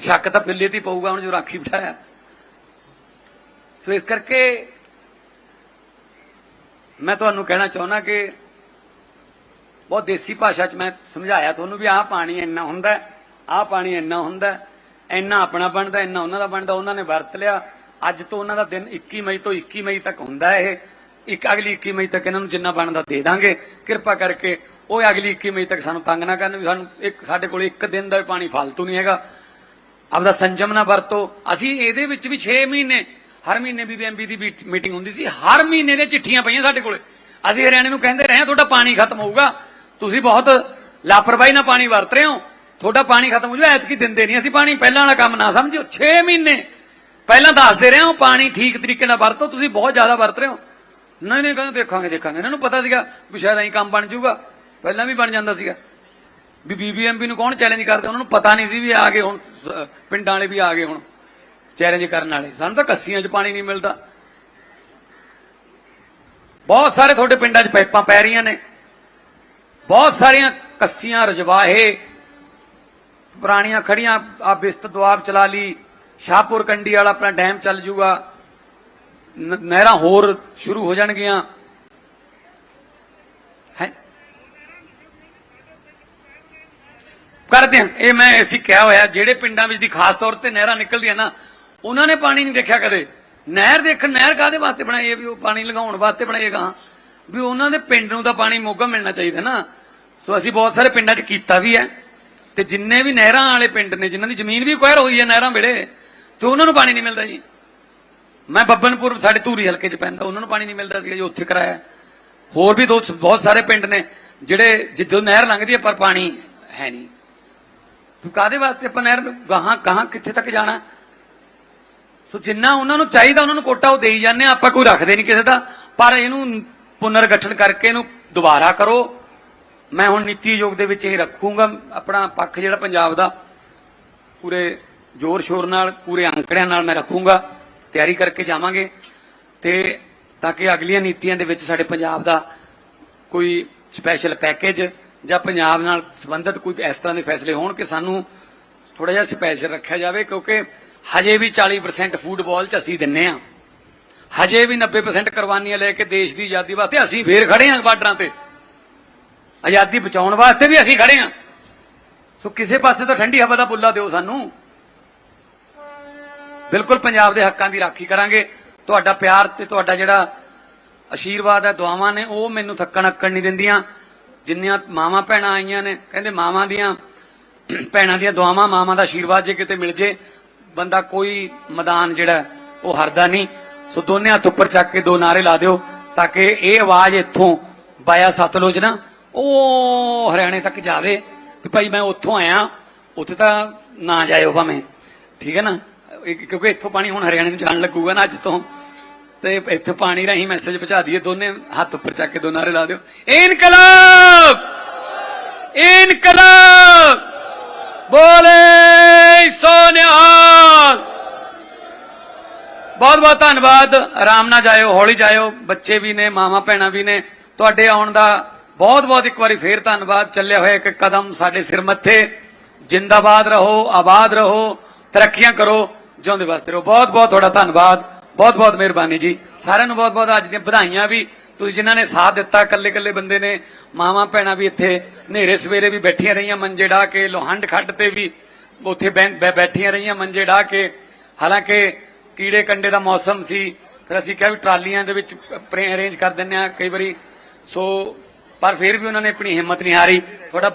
ਸ਼ੱਕ ਤਾਂ ਬਿੱਲੇ ਤੇ ਪਊਗਾ ਹੁਣ ਜੋ ਰਾਖੀ ਬਿਠਾਇਆ। ਸੋ ਇਸ ਕਰਕੇ ਮੈਂ ਤੁਹਾਨੂੰ ਕਹਿਣਾ ਚਾਹੁੰਦਾ ਕਿ ਬਹੁਤ ਦੇਸੀ ਭਾਸ਼ਾ 'ਚ ਮੈਂ ਸਮਝਾਇਆ ਤੁਹਾਨੂੰ ਵੀ ਆਹ ਪਾਣੀ ਇੰਨਾ ਹੁੰਦਾ ਆਹ ਪਾਣੀ ਇੰਨਾ ਹੁੰਦਾ ਇੰਨਾ ਆਪਣਾ ਬਣਦਾ, ਇੰਨਾ ਉਹਨਾਂ ਦਾ ਬਣਦਾ, ਉਹਨਾਂ ਨੇ ਵਰਤ ਲਿਆ। ਅੱਜ ਤੋਂ ਉਹਨਾਂ ਦਾ ਦਿਨ 21 ਮਈ ਤੋਂ 21 ਮਈ ਤੱਕ ਹੁੰਦਾ ਇਹ। ਇੱਕ ਅਗਲੀ 21 ਮਈ ਤੱਕ ਇਹਨਾਂ ਨੂੰ ਜਿੰਨਾ ਬਣਦਾ ਦੇ ਦਾਂਗੇ। ਕਿਰਪਾ ਕਰਕੇ ਉਹ ਅਗਲੀ 21 ਮਈ ਤੱਕ ਸਾਨੂੰ ਤੰਗ ਨਾ ਕਰਨ ਵੀ ਸਾਨੂੰ ਇੱਕ ਸਾਡੇ ਕੋਲ ਇੱਕ ਦਿਨ ਦਾ ਪਾਣੀ ਫालतू ਨਹੀਂ ਹੈਗਾ। ਆਪਦਾ ਸੰਜਮ ਨਾ ਵਰਤੋ। ਅਸੀਂ ਇਹਦੇ ਵਿੱਚ ਵੀ 6 ਮਹੀਨੇ ਹਰ ਮਹੀਨੇ ਬੀਬੀਐਮਬੀ ਦੀ ਮੀਟਿੰਗ ਹੁੰਦੀ ਸੀ। ਹਰ ਮਹੀਨੇ ਦੇ ਚਿੱਠੀਆਂ ਪਈਆਂ ਸਾਡੇ ਕੋਲੇ। ਅਸੀਂ ਹਰਿਆਣੇ ਨੂੰ ਕਹਿੰਦੇ ਰਹੇ ਹਾਂ, ਤੁਹਾਡਾ ਪਾਣੀ ਖਤਮ ਹੋਊਗਾ। ਤੁਸੀਂ ਬਹੁਤ ਲਾਪਰਵਾਹੀ ਨਾਲ ਪਾਣੀ ਵਰਤ ਰਹੇ ਹੋ। ਤੁਹਾਡਾ ਪਾਣੀ ਖਤਮ ਹੋ ਜਾਊ। ਐਤਕੀ ਦਿੰਦੇ ਨਹੀਂ। ਅਸੀਂ ਪਾਣੀ ਪਹਿਲਾਂ ਵਾਲਾ ਕੰਮ ਨਾ ਸਮਝਿਓ। 6 ਮਹੀਨੇ ਪਹਿਲਾਂ ਦੱਸਦੇ ਰਹੇ ਹਾਂ ਪਾਣੀ ਠੀਕ ਤਰੀਕੇ ਨਾਲ ਵਰਤੋ। ਤੁਸੀਂ ਬਹੁਤ ਜ਼ਿਆਦਾ ਵਰਤ ਰਹੇ ਹੋ। ਨਹੀਂ ਨਹੀਂ ਕਹਿੰਦੇ ਦੇਖਾਂਗੇ ਦੇਖਾਂਗੇ। ਇਹਨਾਂ ਨੂੰ ਪਤਾ ਸੀਗਾ ਵੀ ਸ਼ਾਇਦ ਐਂ ਕੰਮ ਬਣ ਜਾਊਗਾ। ਪਹਿਲਾਂ ਵੀ ਬਣ ਜਾਂਦਾ ਸੀਗਾ। ਵੀ ਬੀਬੀਐਮਬੀ ਨੂੰ ਕੌਣ ਚੈਲੰਜ ਕਰਦਾ? ਉਹਨਾਂ ਨੂੰ ਪਤਾ ਨਹੀਂ ਸੀ ਵੀ ਆ ਗਏ ਹੁਣ ਪਿੰਡਾਂ ਵਾਲੇ ਵੀ ਆ ਗਏ ਹੁਣ ਚੈਲੰਜ ਕਰਨ ਵਾਲੇ। ਸਾਨੂੰ ਤਾਂ ਕੱਸੀਆਂ 'ਚ ਪਾਣੀ ਨਹੀਂ ਮਿਲਦਾ। ਬਹੁਤ ਸਾਰੇ ਤੁਹਾਡੇ ਪਿੰਡਾਂ 'ਚ ਪਾਈਪਾਂ ਪੈ ਰਹੀਆਂ ਨੇ। ਬਹੁਤ ਸਾਰੀਆਂ ਕੱਸੀਆਂ, ਰਜਵਾਹੇ, ਪੁਰਾਣੀਆਂ ਖੜੀਆਂ ਆ ਬਿਸਤ ਦੁਆਬ ਚਲਾ ਲਈ, ਸ਼ਾਹਪੁਰ ਕੰਡੀ ਵਾਲਾ ਆਪਣਾ ਡੈਮ ਚੱਲ ਜੂਗਾ ਨਹਿਰਾਂ ਹੋਰ ਸ਼ੁਰੂ ਹੋ ਜਾਣਗੀਆਂ। ਕਰਦੇ ਹਾਂ। ਇਹ ਮੈਂ ਅਸੀਂ ਕਿਹਾ ਹੋਇਆ, ਜਿਹੜੇ ਪਿੰਡਾਂ ਵਿੱਚ ਦੀ ਖਾਸ ਤੌਰ ਤੇ ਨਹਿਰਾਂ ਨਿਕਲਦੀਆਂ ਨਾ, ਉਹਨਾਂ ਨੇ ਪਾਣੀ ਨਹੀਂ ਦੇਖਿਆ ਕਦੇ। ਨਹਿਰ ਦੇਖਣ ਨਹਿਰ ਕਾਦੇ ਵਾਸਤੇ ਬਣਾਈ ਹੈ ਵੀ ਉਹ ਪਾਣੀ ਲਗਾਉਣ ਵਾਸਤੇ ਬਣਾਏਗਾ ਵੀ ਉਹਨਾਂ ਦੇ ਪਿੰਡ ਨੂੰ ਤਾਂ ਪਾਣੀ ਮੋਗਾ ਮਿਲਣਾ ਚਾਹੀਦਾ ਨਾ। ਸੋ ਅਸੀਂ ਬਹੁਤ ਸਾਰੇ ਪਿੰਡਾਂ 'ਚ ਕੀਤਾ ਵੀ ਹੈ। ਤੇ ਜਿੰਨੇ ਵੀ ਨਹਿਰਾਂ ਵਾਲੇ ਪਿੰਡ ਨੇ, ਜਿਨ੍ਹਾਂ ਦੀ ਜ਼ਮੀਨ ਵੀ ਕੁਇਰ ਹੋਈ ਹੈ ਨਹਿਰਾਂ ਵੇਲੇ, ਤੇ ਉਹਨਾਂ ਨੂੰ ਪਾਣੀ ਨਹੀਂ ਮਿਲਦਾ ਜੀ। ਮੈਂ ਬੱਬਨਪੁਰ, ਸਾਡੇ ਧੂਰੀ ਹਲਕੇ 'ਚ ਪੈਂਦਾ, ਉਹਨਾਂ ਨੂੰ ਪਾਣੀ ਨਹੀਂ ਮਿਲਦਾ ਸੀ ਜੀ, ਉੱਥੇ ਕਰਾਇਆ। ਹੋਰ ਵੀ ਦੋ, ਬਹੁਤ ਸਾਰੇ ਪਿੰਡ ਨੇ, ਜਿਹੜੇ ਜਿੱਦੋਂ ਨਹਿਰ ਲੰਘਦੀ ਹੈ, ਪਰ ਪਾਣੀ ਹੈ ਨਹੀਂ। ਕਾਦੇ ਵਾਸਤੇ ਆਪਾਂ ਨਹਿਰ ਗਾਹਾਂ ਗਾਹਾਂ ਕਿੱਥੇ ਤੱਕ ਜਾਣਾ? ਸੋ ਜਿੰਨਾ ਉਹਨਾਂ ਨੂੰ ਚਾਹੀਦਾ, ਉਹਨਾਂ ਨੂੰ ਕੋਟਾ ਉਹ ਦੇਈ ਜਾਂਦੇ ਆ, ਆਪਾਂ ਕੋਈ ਰੱਖਦੇ ਨਹੀਂ ਕਿਸੇ ਦਾ। ਪਰ ਇਹਨੂੰ ਪੁਨਰ ਗਠਨ ਕਰਕੇ ਇਹਨੂੰ ਦੁਬਾਰਾ ਕਰੋ। ਮੈਂ ਹੁਣ ਨੀਤੀ ਆਯੋਗ ਦੇ ਵਿੱਚ ਇਹ ਰੱਖੂੰਗਾ, ਆਪਣਾ ਪੱਖ ਜਿਹੜਾ ਪੰਜਾਬ ਦਾ ਪੂਰੇ ਜ਼ੋਰ ਸ਼ੋਰ ਨਾਲ, ਪੂਰੇ ਅੰਕੜਿਆਂ ਨਾਲ ਮੈਂ ਰੱਖੂੰਗਾ। ਤਿਆਰੀ ਕਰਕੇ ਜਾਵਾਂਗੇ ਤੇ ਤਾਂ ਕਿ ਅਗਲੀਆਂ ਨੀਤੀਆਂ ਦੇ ਵਿੱਚ ਸਾਡੇ ਪੰਜਾਬ ਦਾ ਕੋਈ ਸਪੈਸ਼ਲ ਪੈਕੇਜ ਜਾਂ ਪੰਜਾਬ ਨਾਲ ਸੰਬੰਧਿਤ ਕੋਈ ਇਸ ਤਰ੍ਹਾਂ ਦੇ ਫੈਸਲੇ ਹੋਣ ਕਿ ਸਾਨੂੰ ਥੋੜਾ ਜਿਹਾ ਸਪੈਸ਼ਲ ਰੱਖਿਆ ਜਾਵੇ, ਕਿਉਂਕਿ ਹਜੇ ਵੀ 40% ਫੁੱਟਬਾਲ ਚ ਅਸੀਂ ਦਿੰਨੇ ਆ। ਹਜੇ ਵੀ 90% ਕੁਰਬਾਨੀਆਂ ਲੈ ਕੇ ਦੇਸ਼ ਦੀ ਆਜ਼ਾਦੀ ਵਾਸਤੇ ਅਸੀਂ ਫੇਰ ਖੜੇ ਹਾਂ ਬਾਰਡਰਾਂ ਤੇ। ਆਜ਼ਾਦੀ ਬਚਾਉਣ ਵਾਸਤੇ ਵੀ ਅਸੀਂ ਖੜੇ ਹਾਂ ਸੋ ਕਿਸੇ ਪਾਸੇ ਤਾਂ ਠੰਡੀ ਹਵਾ ਦਾ ਬੁੱਲਾ ਦਿਓ ਸਾਨੂੰ। ਬਿਲਕੁਲ ਪੰਜਾਬ ਦੇ ਹੱਕਾਂ ਦੀ ਰਾਖੀ ਕਰਾਂਗੇ। ਤੁਹਾਡਾ ਪਿਆਰ ਤੇ ਤੁਹਾਡਾ ਜਿਹੜਾ ਆਸ਼ੀਰਵਾਦ ਹੈ, ਦੁਆਵਾਂ ਨੇ, ਉਹ ਮੈਨੂੰ ਥੱਕਣ ਅੱਕਣ ਨਹੀਂ ਦਿੰਦੀਆਂ। ਜਿੰਨੀਆਂ ਮਾਵਾਂ ਭੈਣਾਂ ਆਈਆਂ ਨੇ, ਕਹਿੰਦੇ ਮਾਵਾਂ ਦੀਆਂ, ਭੈਣਾਂ ਦੀਆਂ ਦੁਆਵਾਂ ਮਾਵਾਂ ਦਾ ਆਸ਼ੀਰਵਾਦ ਜੇ ਕਿਤੇ ਮਿਲ ਜੇ, ਬੰਦਾ ਕੋਈ ਮੈਦਾਨ ਜਿਹੜਾ, ਉਹ ਹਰਦਾ ਨਹੀਂ। ਸੋ ਦੋਨੇ ਹੱਥ ਉੱਪਰ ਚੱਕ ਕੇ ਦੋ ਨਾਰੇ ਲਾ ਦਿਓ, ਤਾਂ ਕਿ ਇਹ ਆਵਾਜ਼ ਇੱਥੋਂ ਬਾਇਆ ਸਤਲੁਜ ਨਾ, ਉਹ ਹਰਿਆਣੇ ਤੱਕ ਜਾਵੇ ਕਿ ਭਾਈ ਮੈਂ ਉੱਥੋਂ ਆਇਆ, ਉੱਥੇ ਤਾਂ ਨਾ ਜਾਇਓ ਭਾਵੇਂ। ਠੀਕ ਹੈ ਨਾ? ਕਿਉਂਕਿ ਇੱਥੋਂ ਪਾਣੀ ਹੁਣ ਹਰਿਆਣੇ ਨੂੰ ਜਾਣ ਲੱਗੂਗਾ ਨਾ ਅੱਜ ਤੋਂ। ਤੇ ਇੱਥੇ ਪਾਣੀ ਰਾਹੀਂ ਮੈਸੇਜ ਪਹੁੰਚਾ ਦਈਏ। ਦੋਨੇ ਹੱਥ ਉੱਪਰ ਚੱਕ ਕੇ ਦੋ ਨਾਰੇ ਲਾ ਦਿਓ। ਇਨਕਲਾਬ! ਇਨਕਲਾਬ! ਬੋਲੇ ਸੋਨਿਹਾਲ! ਬਹੁਤ ਬਹੁਤ ਧੰਨਵਾਦ। ਆਰਾਮ ਨਾਲ ਜਾਇਓ, ਹੌਲੀ ਜਾਇਓ। ਬੱਚੇ ਵੀ ਨੇ ਮਾਮਾ ਭੈਣਾਂ ਵੀ ਨੇ। ਤੁਹਾਡੇ ਆਉਣ ਦਾ ਬਹੁਤ ਬਹੁਤ ਇੱਕ ਵਾਰੀ ਫੇਰ ਧੰਨਵਾਦ। ਚੱਲਿਆ ਹੋਇਆ ਇੱਕ ਕਦਮ ਸਾਡੇ ਸਿਰ ਮੱਥੇ। ਜਿੰਦਾਬਾਦ ਰਹੋ, ਆਬਾਦ ਰਹੋ। ਤਰੱਕੀਆਂ ਕਰੋ। ਜਿਉਂਦੇ ਵਾਸਤੇ ਰਹੋ। ਬਹੁਤ ਬਹੁਤ ਤੁਹਾਡਾ ਧੰਨਵਾਦ। ਬਹੁਤ ਬਹੁਤ ਮਿਹਰਬਾਨੀ ਜੀ। ਸਾਰਿਆਂ ਨੂੰ ਬਹੁਤ ਬਹੁਤ ਅੱਜ ਦੀਆਂ ਵਧਾਈਆਂ ਵੀ। ਤੁਸੀਂ ਜਿਨ੍ਹਾਂ ਨੇ ਸਾਥ ਦਿੱਤਾ ਇਕੱਲੇ ਇਕੱਲੇ ਬੰਦੇ ਨੇ, ਮਾਵਾਂ, ਭੈਣਾਂ ਵੀ ਇੱਥੇ ਹਨੇਰੇ ਸਵੇਰੇ ਵੀ ਬੈਠੀਆਂ ਰਹੀਆਂ, ਮੰਜੇ ਢਾ ਕੇ, ਲੋਹੰਡ ਖੱਡ ਤੇ ਵੀ ਉੱਥੇ ਬੈਠੀਆਂ ਰਹੀਆਂ, ਮੰਜੇ ਢਾ ਕੇ। ਹਾਲਾਂਕਿ ਕੀੜੇ ਕੰਡੇ ਦਾ ਮੌਸਮ ਸੀ। ਫਿਰ ਅਸੀਂ ਕਿਹਾ ਵੀ ਟਰਾਲੀਆਂ ਦੇ ਵਿੱਚ ਅਰੇਂਜ ਕਰ ਦਿੰਨੇ ਆ ਕਈ ਵਾਰੀ। ਸੋ, ਪਰ ਫਿਰ ਵੀ ਉਹਨਾਂ ਨੇ ਆਪਣੀ ਹਿੰਮਤ ਨਹੀਂ ਹਾਰੀ। ਤੁਹਾਡਾ